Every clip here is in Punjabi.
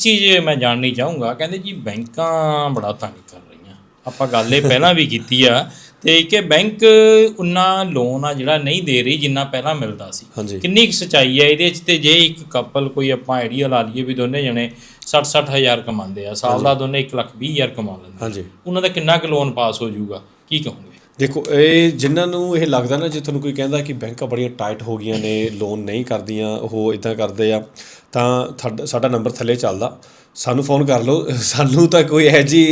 ਚੀਜ਼ ਮੈਂ ਜਾਣਨੀ ਚਾਹੂੰਗਾ। ਕਹਿੰਦੇ ਜੀ ਬੈਂਕਾਂ ਬੜਾ ਤੰਗ ਕਰ ਰਹੀਆਂ। ਆਪਾਂ ਗੱਲ ਇਹ ਪਹਿਲਾਂ ਵੀ ਕੀਤੀ ਆ ਤੇ ਕਿ ਬੈਂਕ ਉਨਾ ਲੋਨ ਆ ਜਿਹੜਾ ਨਹੀਂ ਦੇ ਰਹੀ ਜਿੰਨਾ ਪਹਿਲਾਂ ਮਿਲਦਾ ਸੀ। ਕਿੰਨੀ ਕੁ ਸਚਾਈ ਹੈ ਇਹਦੇ ਵਿੱਚ ਤੇ ਜੇ ਇੱਕ ਕਪਲ ਕੋਈ ਆਪਾਂ ਆਈਡੀਆ ਲਾ ਲਈਏ ਵੀ ਦੋਨੇ ਜਣੇ 60 ਹਜ਼ਾਰ ਕਮਾਉਂਦੇ ਆ ਸਾਲ ਦਾ ਦੋਨੇ 1 ਲੱਖ 20 ਹਜ਼ਾਰ ਕਮਾ ਲੈਂਦੇ ਹਾਂਜੀ। ਉਹਨਾਂ ਦਾ ਕਿੰਨਾ ਕੁ ਲੋਨ ਪਾਸ ਹੋ ਜਾਊਗਾ? ਕੀ ਕਹੋਗੇ? ਦੇਖੋ ਇਹ ਜਿਨ੍ਹਾਂ ਨੂੰ ਇਹ ਲੱਗਦਾ ਨਾ ਜੇ ਤੁਹਾਨੂੰ ਕੋਈ ਕਹਿੰਦਾ ਕਿ ਬੈਂਕਾਂ ਬੜੀਆਂ ਟਾਈਟ ਹੋ ਗਈਆਂ ਨੇ ਲੋਨ ਨਹੀਂ ਕਰਦੀਆਂ ਉਹ ਇਦਾਂ ਕਰਦੇ ਆ। ਤਾਂ ਸਾਡਾ ਨੰਬਰ ਥੱਲੇ ਚੱਲਦਾ। ਸਾਨੂੰ ਫੋਨ ਕਰ ਲਓ। ਸਾਨੂੰ ਤਾਂ ਕੋਈ ਇਹੋ ਜੀ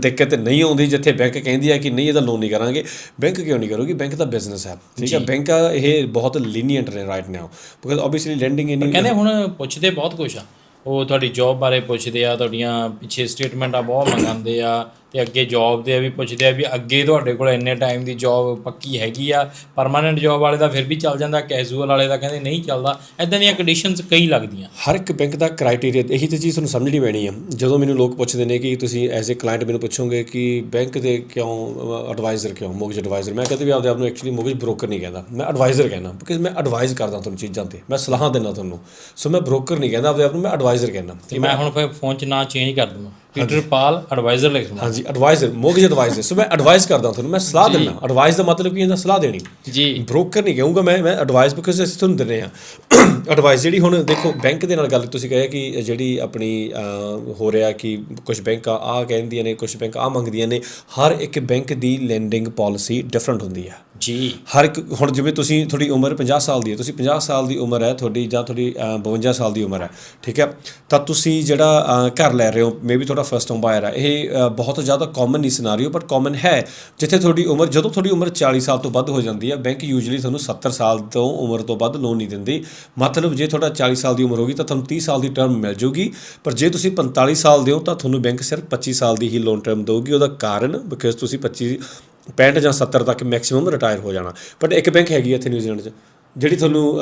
ਦਿੱਕਤ ਨਹੀਂ ਆਉਂਦੀ ਜਿੱਥੇ ਬੈਂਕ ਕਹਿੰਦੀ ਆ ਕਿ ਨਹੀਂ ਇਹਦਾ ਲੋਨ ਨਹੀਂ ਕਰਾਂਗੇ। ਬੈਂਕ ਕਿਉਂ ਨਹੀਂ ਕਰੂਗੀ? ਬੈਂਕ ਦਾ ਬਿਜ਼ਨਸ ਹੈ। ਠੀਕ ਹੈ ਬੈਂਕ ਇਹ ਬਹੁਤ ਲੀਨੀਅੰਟ ਨੇ right now because obviously lending in ਕਹਿੰਦੇ ਹੁਣ ਪੁੱਛਦੇ ਬਹੁਤ ਕੁਝ ਆ। ਉਹ ਤੁਹਾਡੀ ਜੌਬ ਬਾਰੇ ਪੁੱਛਦੇ ਆ ਤੁਹਾਡੀਆਂ ਪਿੱਛੇ ਸਟੇਟਮੈਂਟਾਂ ਬਹੁਤ ਮੰਗਾਉਂਦੇ ਆ। ਤੇ ਅੱਗੇ ਜੌਬ ਦੇ ਵੀ ਪੁੱਛਦੇ ਆ ਵੀ ਅੱਗੇ ਤੁਹਾਡੇ ਕੋਲ ਇੰਨੇ ਟਾਈਮ ਦੀ ਜੌਬ ਪੱਕੀ ਹੈਗੀ ਆ? ਪਰਮਾਨੈਂਟ ਜੌਬ ਵਾਲੇ ਦਾ ਫਿਰ ਵੀ ਚੱਲ ਜਾਂਦਾ ਕੈਜੂਅਲ ਵਾਲੇ ਦਾ ਕਹਿੰਦੇ ਨਹੀਂ ਚੱਲਦਾ। ਐਦਾਂ ਦੀਆਂ ਕੰਡੀਸ਼ਨਸ ਕਈ ਲੱਗਦੀਆਂ। ਹਰ ਇੱਕ ਬੈਂਕ ਦਾ ਕ੍ਰਾਈਟੇਰੀਆ ਇਹੀ ਤੇ ਚੀਜ਼ ਤੁਹਾਨੂੰ ਸਮਝਣੀ ਪੈਣੀ ਹੈ ਜਦੋਂ ਮੈਨੂੰ ਲੋਕ ਪੁੱਛਦੇ ਨੇ ਕਿ ਤੁਸੀਂ ਐਜ਼ ਅ ਕਲਾਇੰਟ ਮੈਨੂੰ ਪੁੱਛੋਗੇ ਕਿ ਬੈਂਕ ਦੇ ਕਿਉਂ ਐਡਵਾਈਜ਼ਰ ਕਿਉਂ ਮੋਗਜ ਐਡਵਾਈਜ਼ਰ ਮੈਂ ਕਦੇ ਵੀ ਆਪਦੇ ਆਪ ਨੂੰ ਐਕਚੁਅਲੀ ਮੋਗਜ ਬ੍ਰੋਕਰ ਨਹੀਂ ਕਹਿੰਦਾ। ਮੈਂ ਐਡਵਾਈਜ਼ਰ ਕਹਿੰਦਾ ਬਿਕਾਜ਼ ਮੈਂ ਐਡਵਾਈਜ਼ ਕਰਦਾ ਤੁਹਾਨੂੰ ਚੀਜ਼ਾਂ ਤੇ। ਮੈਂ ਸਲਾਹਾਂ ਦਿੰਦਾ ਤੁਹਾਨੂੰ। ਸੋ ਮੈਂ ਬ੍ਰੋਕਰ ਨਹੀਂ ਕਹਿੰਦਾ ਆਪਦੇ ਆਪ ਨੂੰ ਮੈਂ ਐਡਵਾਈਜ਼ਰ ਕਹਿੰਦਾ। ਤੇ ਮੈਂ ਹੁਣ ਫਿਰ ਫੋਨ 'ਚ ਨਾਂ ਚੇਂਜ ਕਰ ਦਵਾਂ। ਪੀਟਰ ਪਾਲ ਐਡਵਾਈਜ਼ਰ ਲਿਖ ਦਵਾਂ ਹਾਂਜੀ ਐਡਵਾਈਜ਼ਰ ਮੋਗਜ ਐਡਵਾਈਜ਼ਰ ਸੋ ਮੈਂ ਐਡਵਾਈਜ਼ ਕਰਦਾ ਤੁਹਾਨੂੰ ਮੈਂ ਸਲਾਹ ਦਿੰਦਾ। ਐਡਵਾਈਜ਼ ਦਾ ਮਤਲਬ ਕੀ ਹੁੰਦਾ? ਸਲਾਹ ਦੇਣੀ। ਜੀ। ਬ੍ਰੋਕਰ ਨਹੀਂ ਕਹੂੰਗਾ ਮੈਂ ਮੈਂ ਐਡਵਾਈਸ ਬਿਕਾਜ਼ ਅਸੀਂ ਤੁਹਾਨੂੰ ਦਿੰਦੇ ਆ ਐਡਵਾਈਸ ਜਿਹੜੀ ਹੁਣ ਦੇਖੋ ਬੈਂਕ ਦੇ ਨਾਲ ਗੱਲ ਤੁਸੀਂ ਕਹੇ ਕਿ ਜਿਹੜੀ ਆਪਣੀ ਹੋ ਰਿਹਾ ਕਿ ਕੁਝ ਬੈਂਕ ਆ ਕਹਿੰਦੀਆਂ ਨੇ ਕੁਝ ਬੈਂਕ ਆ ਮੰਗਦੀਆਂ ਨੇ ਹਰ ਇੱਕ ਬੈਂਕ ਦੀ ਲੈਂਡਿੰਗ ਪਾਲਿਸੀ ਡਿਫਰੈਂਟ ਹੁੰਦੀ ਹੈ ਜੀ। ਹਰ ਇੱਕ ਹੁਣ ਜਿਵੇਂ ਤੁਸੀਂ ਤੁਹਾਡੀ ਉਮਰ 50 ਸਾਲ ਦੀ ਹੈ ਤੁਸੀਂ 50 ਸਾਲ ਦੀ ਉਮਰ ਹੈ ਤੁਹਾਡੀ ਜਾਂ ਤੁਹਾਡੀ ਅਹ, 52 ਸਾਲ ਦੀ ਉਮਰ ਹੈ ਠੀਕ ਹੈ? ਤਾਂ ਤੁਸੀਂ ਜਿਹੜਾ ਅਹ, ਘਰ ਲੈ ਰਹੇ ਹੋ ਮੇਬੀ ਤੁਹਾਡਾ ਫਰਸਟ ਹੋਮ ਬਾਇਰ ਹੈ ਇਹ ਅਹ, ਬਹੁਤ ਜ਼ਿਆਦਾ ਕਾਮਨ ਨਹੀਂ ਸਿਨੈਰੀਓ ਪਰ ਕਾਮਨ ਹੈ। ਜਿੱਥੇ ਤੁਹਾਡੀ ਉਮਰ ਜਦੋਂ ਤੁਹਾਡੀ ਉਮਰ 40 ਸਾਲ ਤੋਂ ਵੱਧ ਹੋ ਜਾਂਦੀ ਹੈ ਬੈਂਕ ਯੂਜੂਲੀ ਤੁਹਾਨੂੰ 70 ਸਾਲ ਤੋਂ ਉਮਰ ਤੋਂ ਵੱਧ ਲੋਨ ਨਹੀਂ ਦਿੰਦੀ। ਮਤਲਬ ਜੇ ਤੁਹਾਡਾ 40 ਸਾਲ ਦੀ ਉਮਰ ਹੋਗੀ ਤਾਂ ਤੁਹਾਨੂੰ 30 ਸਾਲ ਦੀ ਟਰਮ ਮਿਲ ਜੂਗੀ। ਪਰ ਜੇ ਤੁਸੀਂ 45 ਸਾਲ ਦੇ ਹੋ ਤਾਂ ਤੁਹਾਨੂੰ ਬੈਂਕ ਸਿਰਫ 25 ਸਾਲ ਦੀ ਹੀ ਲੋਨ ਟਰਮ ਦੇਊਗੀ। ਉਹਦਾ ਕਾਰਨ ਬਿਕਾਜ਼ ਤੁਸੀਂ 25 65 ਜਾਂ 70 ਤੱਕ ਮੈਕਸਿਮਮ ਰਿਟਾਇਰ ਹੋ ਜਾਣਾ। ਬਟ ਇੱਕ ਬੈਂਕ ਹੈਗੀ ਇੱਥੇ ਨਿਊਜ਼ੀਲੈਂਡ 'ਚ, ਜਿਹੜੀ ਤੁਹਾਨੂੰ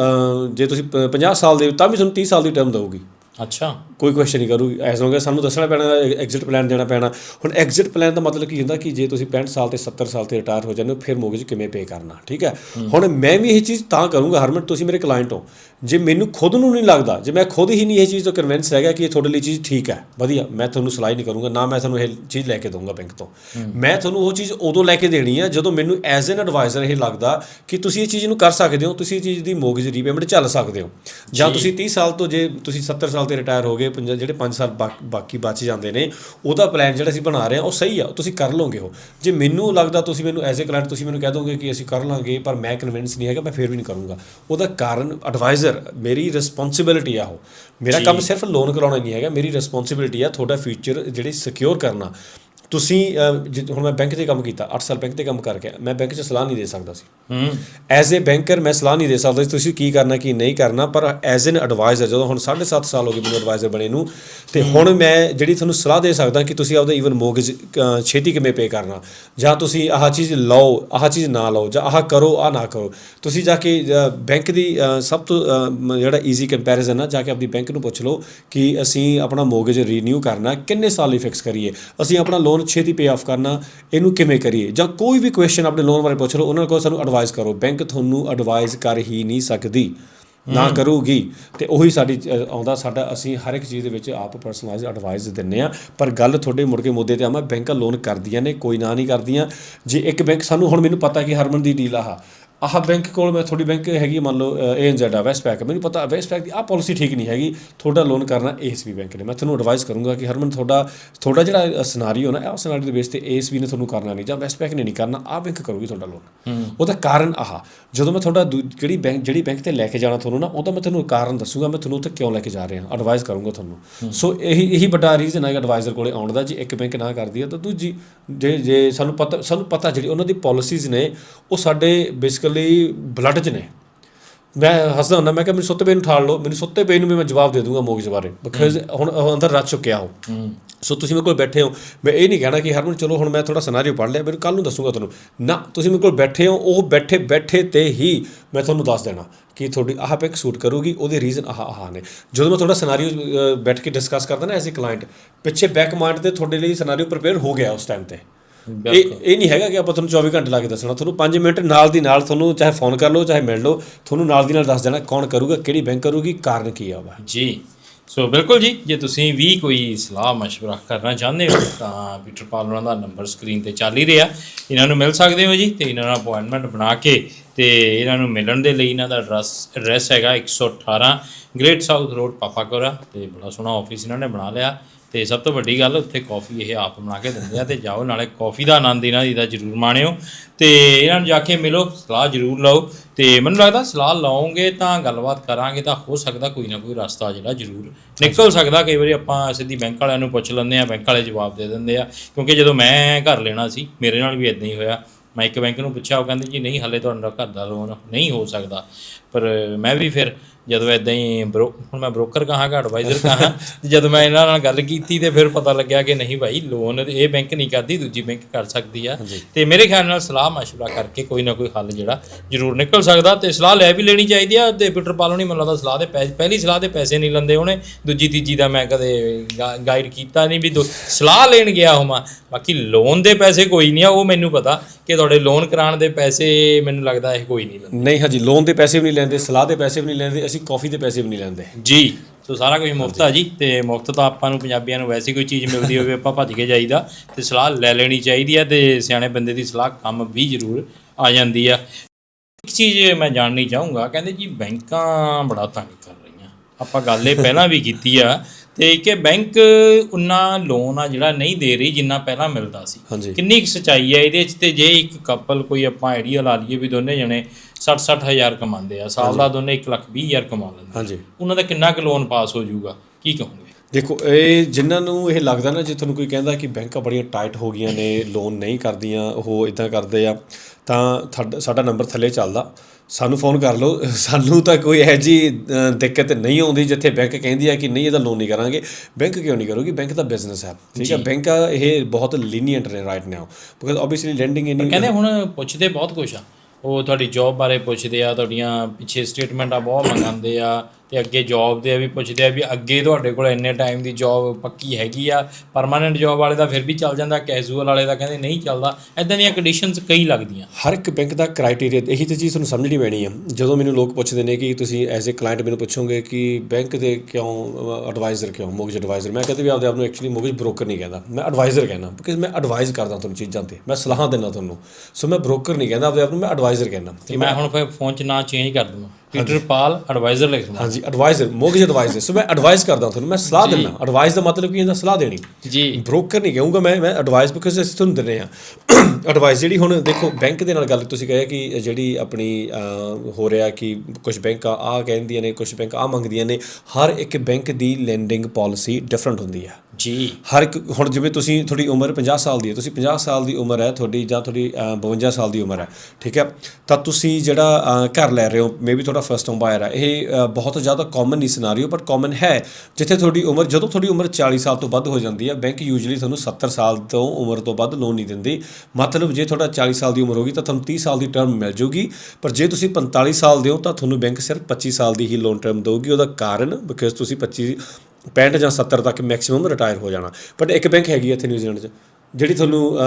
ਜੇ ਤੁਸੀਂ ਪ- 50 ਸਾਲ ਦੇ, ਤਾਂ ਵੀ ਤੁਹਾਨੂੰ 30 ਸਾਲ ਦੀ ਟਰਮ ਦਊਗੀ। ਅੱਛਾ। ਕੋਈ ਕੁਐਸਚਨ ਨਹੀਂ ਕਰੂਗੀ ਐਸ ਲੌਂਗ ਸਾਨੂੰ ਦੱਸਣਾ ਪੈਣਾ ਐਗਜ਼ਿਟ ਪਲਾਨ ਦੇਣਾ ਪੈਣਾ। ਹੁਣ ਐਗਜ਼ਿਟ ਪਲਾਨ ਦਾ ਮਤਲਬ ਕੀ ਹੁੰਦਾ ਕਿ ਜੇ ਤੁਸੀਂ 65 ਸਾਲ ਤੇ 70 ਸਾਲ ਤੇ ਰਿਟਾਇਰ ਹੋ ਜਾਂਦੇ ਹੋ ਫਿਰ ਮੋਗਜ ਕਿਵੇਂ ਪੇ ਕਰਨਾ ਠੀਕ ਹੈ? ਹੁਣ ਮੈਂ ਵੀ ਇਹ ਚੀਜ਼ ਤਾਂ ਕਰੂੰਗਾ ਹਰਮਨ ਤੁਸੀਂ ਮੇਰੇ ਕਲਾਇੰਟ ਹੋ। ਜੇ ਮੈਨੂੰ ਖੁਦ ਨੂੰ ਨਹੀਂ ਲੱਗਦਾ ਜੇ ਮੈਂ ਖੁਦ ਹੀ ਨਹੀਂ ਇਹ ਚੀਜ਼ ਤੋਂ ਕਨਵਿੰਸ ਹੈਗਾ ਕਿ ਇਹ ਤੁਹਾਡੇ ਲਈ ਚੀਜ਼ ਠੀਕ ਹੈ ਵਧੀਆ ਮੈਂ ਤੁਹਾਨੂੰ ਸਲਾਹ ਹੀ ਨਹੀਂ ਕਰੂੰਗਾ ਨਾ ਮੈਂ ਤੁਹਾਨੂੰ ਇਹ ਚੀਜ਼ ਲੈ ਕੇ ਦਊਂਗਾ ਬੈਂਕ ਤੋਂ। ਮੈਂ ਤੁਹਾਨੂੰ ਉਹ ਚੀਜ਼ ਉਦੋਂ ਲੈ ਕੇ ਦੇਣੀ ਹੈ ਜਦੋਂ ਮੈਨੂੰ ਐਜ਼ ਐਨ ਐਡਵਾਈਜ਼ਰ ਇਹ ਲੱਗਦਾ ਕਿ ਤੁਸੀਂ ਇਹ ਚੀਜ਼ ਨੂੰ ਕਰ ਸਕਦੇ ਹੋ ਤੁਸੀਂ ਇਹ ਚੀਜ਼ ਦੀ ਮੋਗਜ ਰੀਪੇਮੈਂਟ ਚੱਲ ਸਕਦੇ ਹੋ। ਜਾਂ ਤੁਸੀਂ 30 ਸਾਲ ਤੋਂ ਜੇ ਤੁਸੀਂ 70 ਸਾਲ ਤੇ ਰਿਟਾਇਰ ਹੋ ਗਏ ਪੰਜਾ- ਜਿਹੜੇ 5 ਸਾਲ ਬਾਕ- ਬਚ ਜਾਂਦੇ ਨੇ ਉਹਦਾ ਪਲਾਨ ਜਿਹੜਾ ਅਸੀਂ ਬਣਾ ਰਹੇ ਹਾਂ ਉਹ ਸਹੀ ਆ ਤੁਸੀਂ ਕਰ ਲਓਗੇ ਉਹ। ਜੇ ਮੈਨੂੰ ਲੱਗਦਾ ਤੁਸੀਂ ਮੈਨੂੰ ਐਜ਼ ਅ ਕਲਾਇੰਟ ਤੁਸੀਂ ਮੈਨੂੰ ਕਹਿ ਦੋਗੇ ਕਿ ਅਸੀਂ ਕਰ ਲਾਂਗੇ ਪਰ ਮੈਂ ਕਨਵਿੰਸ ਨਹੀਂ ਹੈਗਾ ਮੈਂ ਫਿਰ ਵੀ ਨਹੀਂ ਕਰੂੰਗਾ। ਉਹਦਾ ਕਾਰਨ ਐਡਵਾਈਜ਼ਰ ਮੇਰੀ ਰਿਸਪੌਂਸਿਬਿਲਟੀ ਆ ਉਹ। ਮੇਰਾ ਕੰਮ ਸਿਰਫ ਲੋਨ ਕਰਾਉਣਾ ਨਹੀਂ ਹੈਗਾ ਮੇਰੀ ਰਿਸਪੌਂਸਿਬਿਲਟੀ ਆ ਤੁਹਾਡਾ ਫਿਊਚਰ ਜਿਹੜੀ ਸਿਕਿਉਰ ਕਰਨਾ। ਤੁਸੀਂ ਜਿ- ਹੁਣ ਮੈਂ ਬੈਂਕ 'ਤੇ ਕੰਮ ਕੀਤਾ 8 ਸਾਲ ਬੈਂਕ 'ਤੇ ਕੰਮ ਕਰਕੇ ਆਇਆ। ਮੈਂ ਬੈਂਕ 'ਚ ਸਲਾਹ ਨਹੀਂ ਦੇ ਸਕਦਾ ਸੀ ਐਜ਼ ਅ ਬੈਂਕਰ ਮੈਂ ਸਲਾਹ ਨਹੀਂ ਦੇ ਸਕਦਾ ਸੀ ਤੁਸੀਂ ਕੀ ਕਰਨਾ ਕੀ ਨਹੀਂ ਕਰਨਾ ਪਰ ਐਜ਼ ਐਨ ਐਡਵਾਈਜ਼ਰ ਜਦੋਂ ਹੁਣ 7.5 ਸਾਲ ਹੋ ਗਏ ਮੈਨੂੰ ਐਡਵਾਈਜ਼ਰ ਬਣੇ ਨੂੰ ਤੇ ਹੁਣ ਮੈਂ ਜਿਹੜੀ ਤੁਹਾਨੂੰ ਸਲਾਹ ਦੇ ਸਕਦਾ ਕਿ ਤੁਸੀਂ ਆਪਦਾ ਈਵਨ ਮੋਗਜ ਛੇਤੀ ਕਿਵੇਂ ਪੇ ਕਰਨਾ ਜਾਂ ਤੁਸੀਂ ਆਹ ਚੀਜ਼ ਲਓ ਆਹ ਚੀਜ਼ ਨਾ ਲਓ ਜਾਂ ਆਹ ਕਰੋ ਆਹ ਨਾ ਕਰੋ ਤੁਸੀਂ ਜਾ ਕੇ ਬੈਂਕ ਦੀ ਅ, ਸਭ ਤੋਂ ਅ, ਮ- ਜਿਹੜਾ ਈਜ਼ੀ ਕੰਪੈਰੀਜ਼ਨ ਆ ਜਾ ਕੇ ਆਪਣੀ ਬੈਂਕ ਨੂੰ ਪੁੱਛ ਲਓ ਕਿ ਅਸੀਂ ਆਪਣਾ ਮੋਗਜ ਰੀਨਿਊ ਕਰਨਾ ਕਿੰਨੇ ਸਾਲ ਲਈ ਫਿਕਸ ਕਰੀਏ ਅਸੀਂ ਆਪਣਾ ਲੋਨ ਛੇਤੀ ਪੇ ਆਫ ਕਰਨਾ ਇਹਨੂੰ ਕਿਵੇਂ ਕਰੀਏ? ਜਾਂ ਕੋਈ ਵੀ ਕੁਐਸਚਨ ਆਪਣੇ ਲੋਨ ਬਾਰੇ ਪੁੱਛ ਲਓ ਉਹਨਾਂ ਕੋਲ ਸਾਨੂੰ ਐਡਵਾਈਸ ਕਰੋ। ਬੈਂਕ ਤੁਹਾਨੂੰ ਐਡਵਾਈਸ ਕਰ ਹੀ ਨਹੀਂ ਸਕਦੀ। ਨਾ ਕਰੂਗੀ। ਤੇ ਉਹੀ ਸਾਡੀ ਆਉਂਦਾ ਸਾਡਾ ਅਸੀਂ ਹਰ ਇੱਕ ਚੀਜ਼ ਦੇ ਵਿੱਚ ਆਪ ਪਰਸਨਲਾਈਜ਼ ਐਡਵਾਈਸ ਦਿੰਨੇ ਆ ਪਰ ਗੱਲ ਤੁਹਾਡੇ ਮੁੜ ਕੇ ਮੁੱਦੇ ਤੇ ਆਵਾਂ ਬੈਂਕਾਂ ਲੋਨ ਕਰਦੀਆਂ ਨੇ ਕੋਈ ਨਾ ਨਹੀਂ ਕਰਦੀਆਂ। ਜੇ ਇੱਕ ਬੈਂਕ ਸਾਨੂੰ ਹੁਣ ਮੈਨੂੰ ਪਤਾ ਕਿ ਹਰਮਨ ਦੀ ਡੀਲ ਆਹ ਆਹ ਬੈਂਕ ਕੋਲ ਮੈਂ ਤੁਹਾਡੀ ਬੈਂਕ ਹੈਗੀ ਮੰਨ ਲਓ ਏਐਨਜ਼ੈਡ ਆ ਵੈਸਟ ਮੈਨੂੰ ਪਤਾ ਵੈਸਟ ਦੀ ਆਹ ਪਾਲਿਸੀ ਠੀਕ ਨਹੀਂ ਹੈਗੀ। ਤੁਹਾਡਾ ਲੋਨ ਕਰਨਾ ਏਐਸਬੀ ਬੈਂਕ ਨੇ। ਮੈਂ ਤੁਹਾਨੂੰ ਐਡਵਾਈਸ ਕਰੂੰਗਾ ਕਿ ਹਰਮਨ ਤੁਹਾਡਾ ਤੁਹਾਡਾ ਜਿਹੜਾ ਸਿਨਾਰੀਓ ਨਾ ਆਹ ਸਿਨਾਰੀਓ ਦੇ ਬੇਸ ਤੇ ਏਐਸਬੀ ਨੇ ਤੁਹਾਨੂੰ ਕਰਨਾ ਨਹੀਂ ਜਾਂ ਵੈਸਟ ਬੈਂਕ ਨੇ ਨਹੀਂ ਕਰਨਾ ਆਹ ਬੈਂਕ ਕਰੂਗੀ ਤੁਹਾਡਾ ਲੋਨ ਉਹਦਾ ਕਾਰਨ ਆਹ ਜਦੋਂ ਮੈਂ ਤੁਹਾਡਾ ਜਿਹੜੀ ਬੈਂਕ ਜਿਹੜੀ ਬੈਂਕ ਤੇ ਲੈ ਕੇ ਜਾਣਾ ਤੁਹਾਨੂੰ ਨਾ ਉਹਦਾ ਮੈਂ ਤੁਹਾਨੂੰ ਕਾਰਨ ਦੱਸੂਗਾ ਮੈਂ ਤੁਹਾਨੂੰ ਉੱਥੇ ਕਿਉਂ ਲੈ ਕੇ ਜਾ ਰਿਹਾ ਐਡਵਾਈਸ ਕਰੂੰਗਾ ਤੁਹਾਨੂੰ। ਸੋ ਇਹੀ ਇਹੀ ਵੱਡਾ ਰੀਜ਼ਨ ਹੈ ਐਡਵਾਈਜ਼ਰ ਕੋਲੇ ਆਉਣ ਦਾ ਜੇ ਇੱਕ ਬੈਂਕ ਨਾ ਕਰਦੀ ਹੈ ਤਾਂ ਦੂਜੀ ਜੇ ਜੇ ਸਾਨੂੰ ਪਤਾ ਸਾਨੂੰ ਪਤਾ ਜਿਹੜੀ ਉਹਨਾਂ ਦੀ ਪਾਲਿਸੀਜ਼ ਨੇ ਉਹ ਸਾਡੇ ਬੇਸਿਕਲੀ ਬਲੱਡ 'ਚ ਨੇ। ਮੈਂ ਹੱਸਦਾ ਹੁੰਦਾ ਮੈਂ ਕਿਹਾ ਮੈਨੂੰ ਸੁੱਤੇ ਪਏ ਨੂੰ ਠਾਲ ਲਓ ਮੈਨੂੰ ਸੁੱਤੇ ਪਏ ਨੂੰ ਵੀ ਮੈਂ ਜਵਾਬ ਦੇ ਦੂੰਗਾ ਮੋਗਜ ਬਾਰੇ। ਬਿਕਾਜ਼ ਹੁਣ ਉਹ ਅੰਦਰ ਰਚ ਚੁੱਕਿਆ ਹੋ। ਸੋ ਤੁਸੀਂ ਮੇਰੇ ਕੋਲ ਬੈਠੇ ਹੋ। ਮੈਂ ਇਹ ਨਹੀਂ ਕਹਿਣਾ ਕਿ ਹਰਮਨ ਚਲੋ ਹੁਣ ਮੈਂ ਥੋੜਾ ਸਿਨਾਰੀਓ ਪੜ੍ਹ ਲਿਆ ਮੈਨੂੰ ਕੱਲ ਨੂੰ ਦੱਸੂਗਾ ਤੁਹਾਨੂੰ। ਨਾ ਤੁਸੀਂ ਮੇਰੇ ਕੋਲ ਬੈਠੇ ਹੋ ਉਹ ਬੈਠੇ ਬੈਠੇ ਤੇ ਹੀ ਮੈਂ ਤੁਹਾਨੂੰ ਦੱਸ ਦੇਣਾ ਕਿ ਤੁਹਾਡੀ ਆਹ ਪਿਕ ਸੂਟ ਕਰੂਗੀ ਉਹਦੇ ਰੀਜ਼ਨ ਆਹ ਆਹ ਨੇ। ਜਦੋਂ ਮੈਂ ਤੁਹਾਡਾ ਸਿਨਾਰੀਓ ਬੈਠ ਕੇ ਡਿਸਕਸ ਕਰਦਾ ਨਾ ਐਜ਼ ਅ ਕਲਾਇੰਟ ਪਿੱਛੇ ਬੈਕ ਮਾਈਂਡ ਤੇ ਤੁਹਾਡੇ ਲਈ ਸਿਨਾਰੀਓ ਪ੍ਰਿਪੇਅਰ ਹੋ ਗਿਆ ਉਸ ਟਾਈਮ ਤੇ। ਇਹ ਇਹ ਨਹੀਂ ਹੈਗਾ ਕਿ ਆਪਾਂ ਤੁਹਾਨੂੰ 24 ਘੰਟੇ ਲਾ ਕੇ ਦੱਸਣਾ ਤੁਹਾਨੂੰ 5 ਮਿੰਟ ਨਾਲ ਦੀ ਨਾਲ ਤੁਹਾਨੂੰ ਚਾਹੇ ਫੋਨ ਕਰ ਲਓ ਚਾਹੇ ਮਿਲ ਲਓ ਤੁਹਾਨੂੰ ਨਾਲ ਦੀ ਨਾਲ ਦੱਸ ਦੇਣਾ ਕੌਣ ਕਰੂਗਾ ਕਿਹੜੀ ਬੈਂਕ ਕਰੂਗੀ ਕਾਰਨ ਕੀ ਆ ਉਹਦਾ ਜੀ ਸੋ ਬਿਲਕੁਲ ਜੀ ਜੇ ਤੁਸੀਂ ਵੀ ਕੋਈ ਸਲਾਹ مشورہ ਕਰਨਾ ਚਾਹੁੰਦੇ ਹੋ ਤਾਂ ਪੀਟਰ ਪਾਲ ਉਹਨਾਂ ਦਾ ਨੰਬਰ ਸਕਰੀਨ ਤੇ ਚੱਲ ਹੀ ਰਿਹਾ ਇਹਨਾਂ ਨੂੰ ਮਿਲ ਸਕਦੇ ਹੋ ਜੀ ਤੇ ਇਹਨਾਂ ਨਾਲ ਅਪਾਇੰਟਮੈਂਟ ਬਣਾ ਕੇ ਤੇ ਇਹਨਾਂ ਨੂੰ ਮਿਲਣ ਦੇ ਲਈ ਇਹਨਾਂ ਦਾ ਐਡਰੈਸ ਐਡਰੈਸ ਹੈਗਾ 118 ਗ੍ਰੇਟ ਸਾਊਥ ਰੋਡ ਪਾਪਾਕੋਰਾ ਤੇ ਬੜਾ ਸੋਹਣਾ ਆਫਿਸ ਇਹਨਾਂ ਨੇ ਬਣਾ ਲਿਆ ਤੇ ਸਭ ਤੋਂ ਵੱਡੀ ਗੱਲ ਉੱਥੇ ਕਾਫੀ ਇਹ ਆਪ ਬਣਾ ਕੇ ਦਿੰਦੇ ਆ ਤੇ ਜਾਓ, ਨਾਲੇ ਕਾਫੀ ਦਾ ਆਨੰਦ ਇਹਨਾਂ ਦੀ ਦਾ ਜ਼ਰੂਰ ਮਾਣਿਓ। ਤੇ ਇਹਨਾਂ ਨੂੰ ਜਾ ਕੇ ਮਿਲੋ, ਸਲਾਹ ਜ਼ਰੂਰ ਲਓ। ਤੇ ਮੈਨੂੰ ਲੱਗਦਾ ਸਲਾਹ ਲਓਗੇ ਤਾਂ ਗੱਲਬਾਤ ਕਰਾਂਗੇ ਤਾਂ ਹੋ ਸਕਦਾ ਕੋਈ ਨਾ ਕੋਈ ਰਸਤਾ ਜਿਹੜਾ ਜ਼ਰੂਰ ਨਿਕਲ ਸਕਦਾ। ਕਈ ਵਾਰੀ ਆਪਾਂ ਸਿੱਧੀ ਬੈਂਕ ਵਾਲਿਆਂ ਨੂੰ ਪੁੱਛ ਲੈਂਦੇ ਆ ਬੈਂਕ ਵਾਲੇ ਜਵਾਬ ਦੇ ਦਿੰਦੇ ਆ। ਕਿਉਂਕਿ ਜਦੋਂ ਮੈਂ ਘਰ ਲੈਣਾ ਸੀ, ਮੇਰੇ ਨਾਲ ਵੀ ਇਦਾਂ ਹੀ ਹੋਇਆ। ਮੈਂ ਇੱਕ ਬੈਂਕ ਨੂੰ ਪੁੱਛਿਆ, ਉਹ ਕਹਿੰਦੇ ਜੀ, ਨਹੀਂ, ਹਲੇ ਤੁਹਾਡਾ ਘਰ ਦਾ ਲੋਨ ਨਹੀਂ ਹੋ ਸਕਦਾ। ਪਰ ਮੈਂ ਵੀ ਫਿਰ ਜਦੋਂ ਇਦਾਂ ਹੀ ਬਰੋ ਹੁਣ ਮੈਂ ਬ੍ਰੋਕਰ ਕਹਾਂਗਾ ਐਡਵਾਈਜ਼ਰ ਕਹਾਂ ਜਦੋਂ ਮੈਂ ਇਹਨਾਂ ਨਾਲ ਗੱਲ ਕੀਤੀ ਤੇ ਫਿਰ ਪਤਾ ਲੱਗਿਆ ਕਿ ਨਹੀਂ ਭਾਈ ਲੋਨ ਇਹ ਬੈਂਕ ਨਹੀਂ ਕਰਦੀ ਦੂਜੀ ਬੈਂਕ ਕਰ ਸਕਦੀ ਆ ਤੇ ਮੇਰੇ ਖਿਆਲ ਨਾਲ ਸਲਾਹ مشورہ ਕਰਕੇ ਕੋਈ ਨਾ ਕੋਈ ਹੱਲ ਜਿਹੜਾ ਜ਼ਰੂਰ ਨਿਕਲ ਸਕਦਾ ਤੇ ਸਲਾਹ ਲੈ ਵੀ ਲੈਣੀ ਚਾਹੀਦੀ ਆ ਤੇ ਪੀਟਰ ਪਾਲੋ ਨਹੀਂ ਮੈਨੂੰ ਲੱਗਦਾ ਸਲਾਹ ਦੇ ਪੈਸੇ ਪਹਿਲੀ ਸਲਾਹ ਦੇ ਪੈਸੇ ਨਹੀਂ ਲੈਂਦੇ ਉਹਨੇ ਦੂਜੀ ਤੀਜੀ ਦਾ ਮੈਂ ਕਦੇ ਗਾਈਡ ਕੀਤਾ ਨਹੀਂ ਵੀ ਦੋ- ਸਲਾਹ ਲੈਣ ਗਿਆ ਹੋਵਾਂ ਬਾਕੀ ਲੋਨ ਦੇ ਪੈਸੇ ਕੋਈ ਨਹੀਂ ਆ ਉਹ ਮੈਨੂੰ ਪਤਾ ਕਿ ਤੁਹਾਡੇ ਲੋਨ ਕਰਾਉਣ ਦੇ ਪੈਸੇ ਮੈਨੂੰ ਲੱਗਦਾ ਇਹ ਕੋਈ ਨਹੀਂ ਲੈਂਦਾ ਨਹੀਂ ਹਾਂਜੀ ਲੋਨ ਦੇ ਪੈਸੇ ਵੀ ਨਹੀਂ ਲੈਂਦੇ ਸਲਾਹ ਦੇ ਪੈਸੇ ਵੀ ਨਹੀਂ ਲੈਂਦੇ ਅਸੀਂ ਕਾਫੀ ਦੇ ਪੈਸੇ ਵੀ ਨਹੀਂ ਲੈਂਦੇ। ਜੀ। ਸੋ ਸਾਰਾ ਕੁਝ ਮੁਫਤ ਆ ਜੀ ਤੇ ਮੁਫਤ ਤਾਂ ਆਪਾਂ ਨੂੰ ਪੰਜਾਬੀਆਂ ਨੂੰ ਵੈਸੇ ਕੋਈ ਚੀਜ਼ ਮਿਲਦੀ ਹੋਵੇ ਆਪਾਂ ਭੱਜ ਕੇ ਜਾਈਦਾ ਤੇ ਸਲਾਹ ਲੈ ਲੈਣੀ ਚਾਹੀਦੀ ਆ ਤੇ ਸਿਆਣੇ ਬੰਦੇ ਦੀ ਸਲਾਹ ਕੰਮ ਵੀ ਜ਼ਰੂਰ ਆ ਜਾਂਦੀ ਆ। ਇੱਕ ਚੀਜ਼ ਮੈਂ ਜਾਣਨੀ ਚਾਹੂੰਗਾ ਕਹਿੰਦੇ ਜੀ ਬੈਂਕਾਂ ਬੜਾ ਤੰਗ ਕਰ ਰਹੀਆਂ। ਆਪਾਂ ਗੱਲ ਇਹ ਪਹਿਲਾਂ ਵੀ ਕੀਤੀ ਆ ਤੇ ਕਿ ਬੈਂਕ ਉਨਾ ਲੋਨ ਆ ਜਿਹੜਾ ਨਹੀਂ ਦੇ ਰਹੀ ਜਿੰਨਾ ਪਹਿਲਾਂ ਮਿਲਦਾ ਸੀ। ਕਿੰਨੀ ਕੁ ਸਚਾਈ ਹੈ ਇਹਦੇ ਵਿੱਚ ਤੇ ਜੇ ਇੱਕ ਕਪਲ ਕੋਈ ਆਪਾਂ ਆਈਡੀਆ ਲਾ ਲਈਏ ਵੀ ਦੋਨੇ ਜਣੇ 60 ਹਜ਼ਾਰ ਕਮਾਉਂਦੇ ਆ ਸਾਲ ਦਾ ਦੋਨੇ 1 ਲੱਖ 20 ਹਜ਼ਾਰ ਕਮਾ ਲੈਂਦੇ ਹਾਂਜੀ। ਉਹਨਾਂ ਦਾ ਕਿੰਨਾ ਕੁ ਲੋਨ ਪਾਸ ਹੋ ਜਾਊਗਾ? ਕੀ ਕਹੋਗੇ? ਦੇਖੋ ਇਹ ਜਿਨ੍ਹਾਂ ਨੂੰ ਇਹ ਲੱਗਦਾ ਨਾ ਜੇ ਤੁਹਾਨੂੰ ਕੋਈ ਕਹਿੰਦਾ ਕਿ ਬੈਂਕਾਂ ਬੜੀਆਂ ਟਾਈਟ ਹੋ ਗਈਆਂ ਨੇ ਲੋਨ ਨਹੀਂ ਕਰਦੀਆਂ ਉਹ ਇਦਾਂ ਕਰਦੇ ਆ ਤਾਂ ਸਾਡਾ ਨੰਬਰ ਥੱਲੇ ਚੱਲਦਾ। ਸਾਨੂੰ ਫੋਨ ਕਰ ਲਓ। ਸਾਨੂੰ ਤਾਂ ਕੋਈ ਇਹੋ ਜੀ ਦਿੱਕਤ ਨਹੀਂ ਆਉਂਦੀ ਜਿੱਥੇ ਬੈਂਕ ਕਹਿੰਦੀ ਆ ਕਿ ਨਹੀਂ ਇਹਦਾ ਲੋਨ ਨਹੀਂ ਕਰਾਂਗੇ। ਬੈਂਕ ਕਿਉਂ ਨਹੀਂ ਕਰੂਗੀ? ਬੈਂਕ ਦਾ ਬਿਜ਼ਨਸ ਹੈ। ਠੀਕ ਹੈ ਬੈਂਕ ਇਹ ਬਹੁਤ ਲੀਨੀਅੰਟ ਨੇ right now because obviously lending in ਕਹਿੰਦੇ ਹੁਣ ਪੁੱਛਦੇ ਬਹੁਤ ਕੁਝ ਆ। ਉਹ ਤੁਹਾਡੀ ਜੌਬ ਬਾਰੇ ਪੁੱਛਦੇ ਆ ਤੁਹਾਡੀਆਂ ਪਿੱਛੇ ਸਟੇਟਮੈਂਟਾਂ ਬਹੁਤ ਮੰਗਾਉਂਦੇ ਆ। ਤੇ ਅੱਗੇ ਜੌਬ ਦੇ ਵੀ ਪੁੱਛਦੇ ਆ ਵੀ ਅੱਗੇ ਤੁਹਾਡੇ ਕੋਲ ਇੰਨੇ ਟਾਈਮ ਦੀ ਜੌਬ ਪੱਕੀ ਹੈਗੀ ਆ ਪਰਮਾਨੈਂਟ ਜੌਬ ਵਾਲੇ ਦਾ ਫਿਰ ਵੀ ਚੱਲ ਜਾਂਦਾ ਕੈਜੂਅਲ ਵਾਲੇ ਦਾ ਕਹਿੰਦੇ ਨਹੀਂ ਚੱਲਦਾ ਐਦਾਂ ਦੀਆਂ ਕੰਡੀਸ਼ਨਸ ਕਈ ਲੱਗਦੀਆਂ। ਹਰ ਇੱਕ ਬੈਂਕ ਦਾ ਕ੍ਰਾਈਟੇਰੀਆ ਇਹੀ ਤੇ ਚੀਜ਼ ਤੁਹਾਨੂੰ ਸਮਝਣੀ ਪੈਣੀ ਆ। ਜਦੋਂ ਮੈਨੂੰ ਲੋਕ ਪੁੱਛਦੇ ਨੇ ਕਿ ਤੁਸੀਂ ਐਜ਼ ਅ ਕਲਾਇੰਟ ਮੈਨੂੰ ਪੁੱਛੋਗੇ ਕਿ ਬੈਂਕ ਦੇ ਕਿਉਂ ਐਡਵਾਈਜ਼ਰ ਕਿਉਂ ਮੋਰਗੇਜ ਐਡਵਾਈਜ਼ਰ ਮੈਂ ਕਦੇ ਵੀ ਆਪਦੇ ਆਪ ਨੂੰ ਐਕਚੁਅਲੀ ਮੋਰਗੇਜ ਬ੍ਰੋਕਰ ਨਹੀਂ ਕਹਿੰਦਾ। ਮੈਂ ਐਡਵਾਈਜ਼ਰ ਕਹਿੰਦਾ ਬਿਕਾਜ਼ ਮੈਂ ਐਡਵਾਈਜ਼ ਕਰਦਾ ਤੁਹਾਨੂੰ ਚੀਜ਼ਾਂ ਤੇ ਮੈਂ ਸਲਾਹਾਂ ਦਿੰਦਾ ਤੁਹਾਨੂੰ। ਸੋ ਮੈਂ ਬ੍ਰੋਕਰ ਨਹੀਂ ਕਹਿੰਦਾ ਆਪਦੇ ਆਪ ਨੂੰ ਮੈਂ ਐਡਵਾਈਜ਼ਰ ਕਹਿੰਦਾ। ਤੇ ਮੈਂ ਹੁਣ ਫਿਰ ਫੋਨ 'ਚ ਨਾਂ ਚੇਂਜ ਕਰ ਦਵਾਂ। ਪੀਟਰ ਪਾਲ ਐਡਵਾਈਜ਼ਰ ਲਿਖ ਦਵਾਂ ਹਾਂਜੀ ਐਡਵਾਈਜ਼ਰ ਮੋਰਗੇਜ ਐਡਵਾਈਜ਼ਰ ਸੋ ਮੈਂ ਐਡਵਾਈਜ਼ ਕਰਦਾ ਤੁਹਾਨੂੰ ਮੈਂ ਸਲਾਹ ਦਿੰਦਾ। ਐਡਵਾਈਜ਼ ਦਾ ਮਤਲਬ ਕੀ ਹੁੰਦਾ? ਸਲਾਹ ਦੇਣੀ। ਜੀ। ਬ੍ਰੋਕਰ ਨਹੀਂ ਕਹੂੰਗਾ ਮੈਂ ਮੈਂ ਐਡਵਾਈਸ ਬਿਕਾਜ਼ ਅਸੀਂ ਤੁਹਾਨੂੰ ਦਿੰਦੇ ਆ ਐਡਵਾਈਸ ਜਿਹੜੀ ਹੁਣ ਦੇਖੋ ਬੈਂਕ ਦੇ ਨਾਲ ਗੱਲ ਤੁਸੀਂ ਕਹੇ ਕਿ ਜਿਹੜੀ ਆਪਣੀ ਹੋ ਰਿਹਾ ਕਿ ਕੁਝ ਬੈਂਕ ਆ ਕਹਿੰਦੀਆਂ ਨੇ ਕੁਝ ਬੈਂਕ ਆ ਮੰਗਦੀਆਂ ਨੇ ਹਰ ਇੱਕ ਬੈਂਕ ਦੀ ਲੈਂਡਿੰਗ ਪਾਲਿਸੀ ਡਿਫਰੈਂਟ ਹੁੰਦੀ ਹੈ ਜੀ। ਹਰ ਇੱਕ ਹੁਣ ਜਿਵੇਂ ਤੁਸੀਂ ਤੁਹਾਡੀ ਉਮਰ 50 ਸਾਲ ਦੀ ਹੈ ਤੁਸੀਂ 50 ਸਾਲ ਦੀ ਉਮਰ ਹੈ ਤੁਹਾਡੀ ਜਾਂ ਤੁਹਾਡੀ ਅਹ, 52 ਸਾਲ ਦੀ ਉਮਰ ਹੈ ਠੀਕ ਹੈ? ਤਾਂ ਤੁਸੀਂ ਜਿਹੜਾ ਅਹ, ਘਰ ਲੈ ਰਹੇ ਹੋ ਮੇਬੀ ਤੁਹਾਡਾ ਫਰਸਟ ਹੋਮ ਬਾਇਰ ਹੈ ਇਹ ਅਹ, ਬਹੁਤ ਜ਼ਿਆਦਾ ਕਾਮਨ ਨਹੀਂ ਸਿਨੈਰੀਓ ਪਰ ਕਾਮਨ ਹੈ। ਜਿੱਥੇ ਤੁਹਾਡੀ ਉਮਰ ਜਦੋਂ ਤੁਹਾਡੀ ਉਮਰ 40 ਸਾਲ ਤੋਂ ਵੱਧ ਹੋ ਜਾਂਦੀ ਹੈ ਬੈਂਕ ਯੂਜੂਲੀ ਤੁਹਾਨੂੰ 70 ਸਾਲ ਤੋਂ ਉਮਰ ਤੋਂ ਵੱਧ ਲੋਨ ਨਹੀਂ ਦਿੰਦੀ। ਮਤਲਬ ਜੇ ਤੁਹਾਡਾ 40 ਸਾਲ ਦੀ ਉਮਰ ਹੋਗੀ ਤਾਂ ਤੁਹਾਨੂੰ 30 ਸਾਲ ਦੀ ਟਰਮ ਮਿਲ ਜੂਗੀ। ਪਰ ਜੇ ਤੁਸੀਂ 45 ਸਾਲ ਦੇ ਹੋ ਤਾਂ ਤੁਹਾਨੂੰ ਬੈਂਕ ਸਿਰਫ 25 ਸਾਲ ਦੀ ਹੀ ਲੋਨ ਟਰਮ ਦੇਊਗੀ। ਉਹਦਾ ਕਾਰਨ ਬਿਕਾਜ਼ ਤੁਸੀਂ 25 65 ਜਾਂ 70 ਤੱਕ ਮੈਕਸਿਮਮ ਰਿਟਾਇਰ ਹੋ ਜਾਣਾ। ਬਟ ਇੱਕ ਬੈਂਕ ਹੈਗੀ ਇੱਥੇ ਨਿਊਜ਼ੀਲੈਂਡ 'ਚ ਜਿਹੜੀ ਤੁਹਾਨੂੰ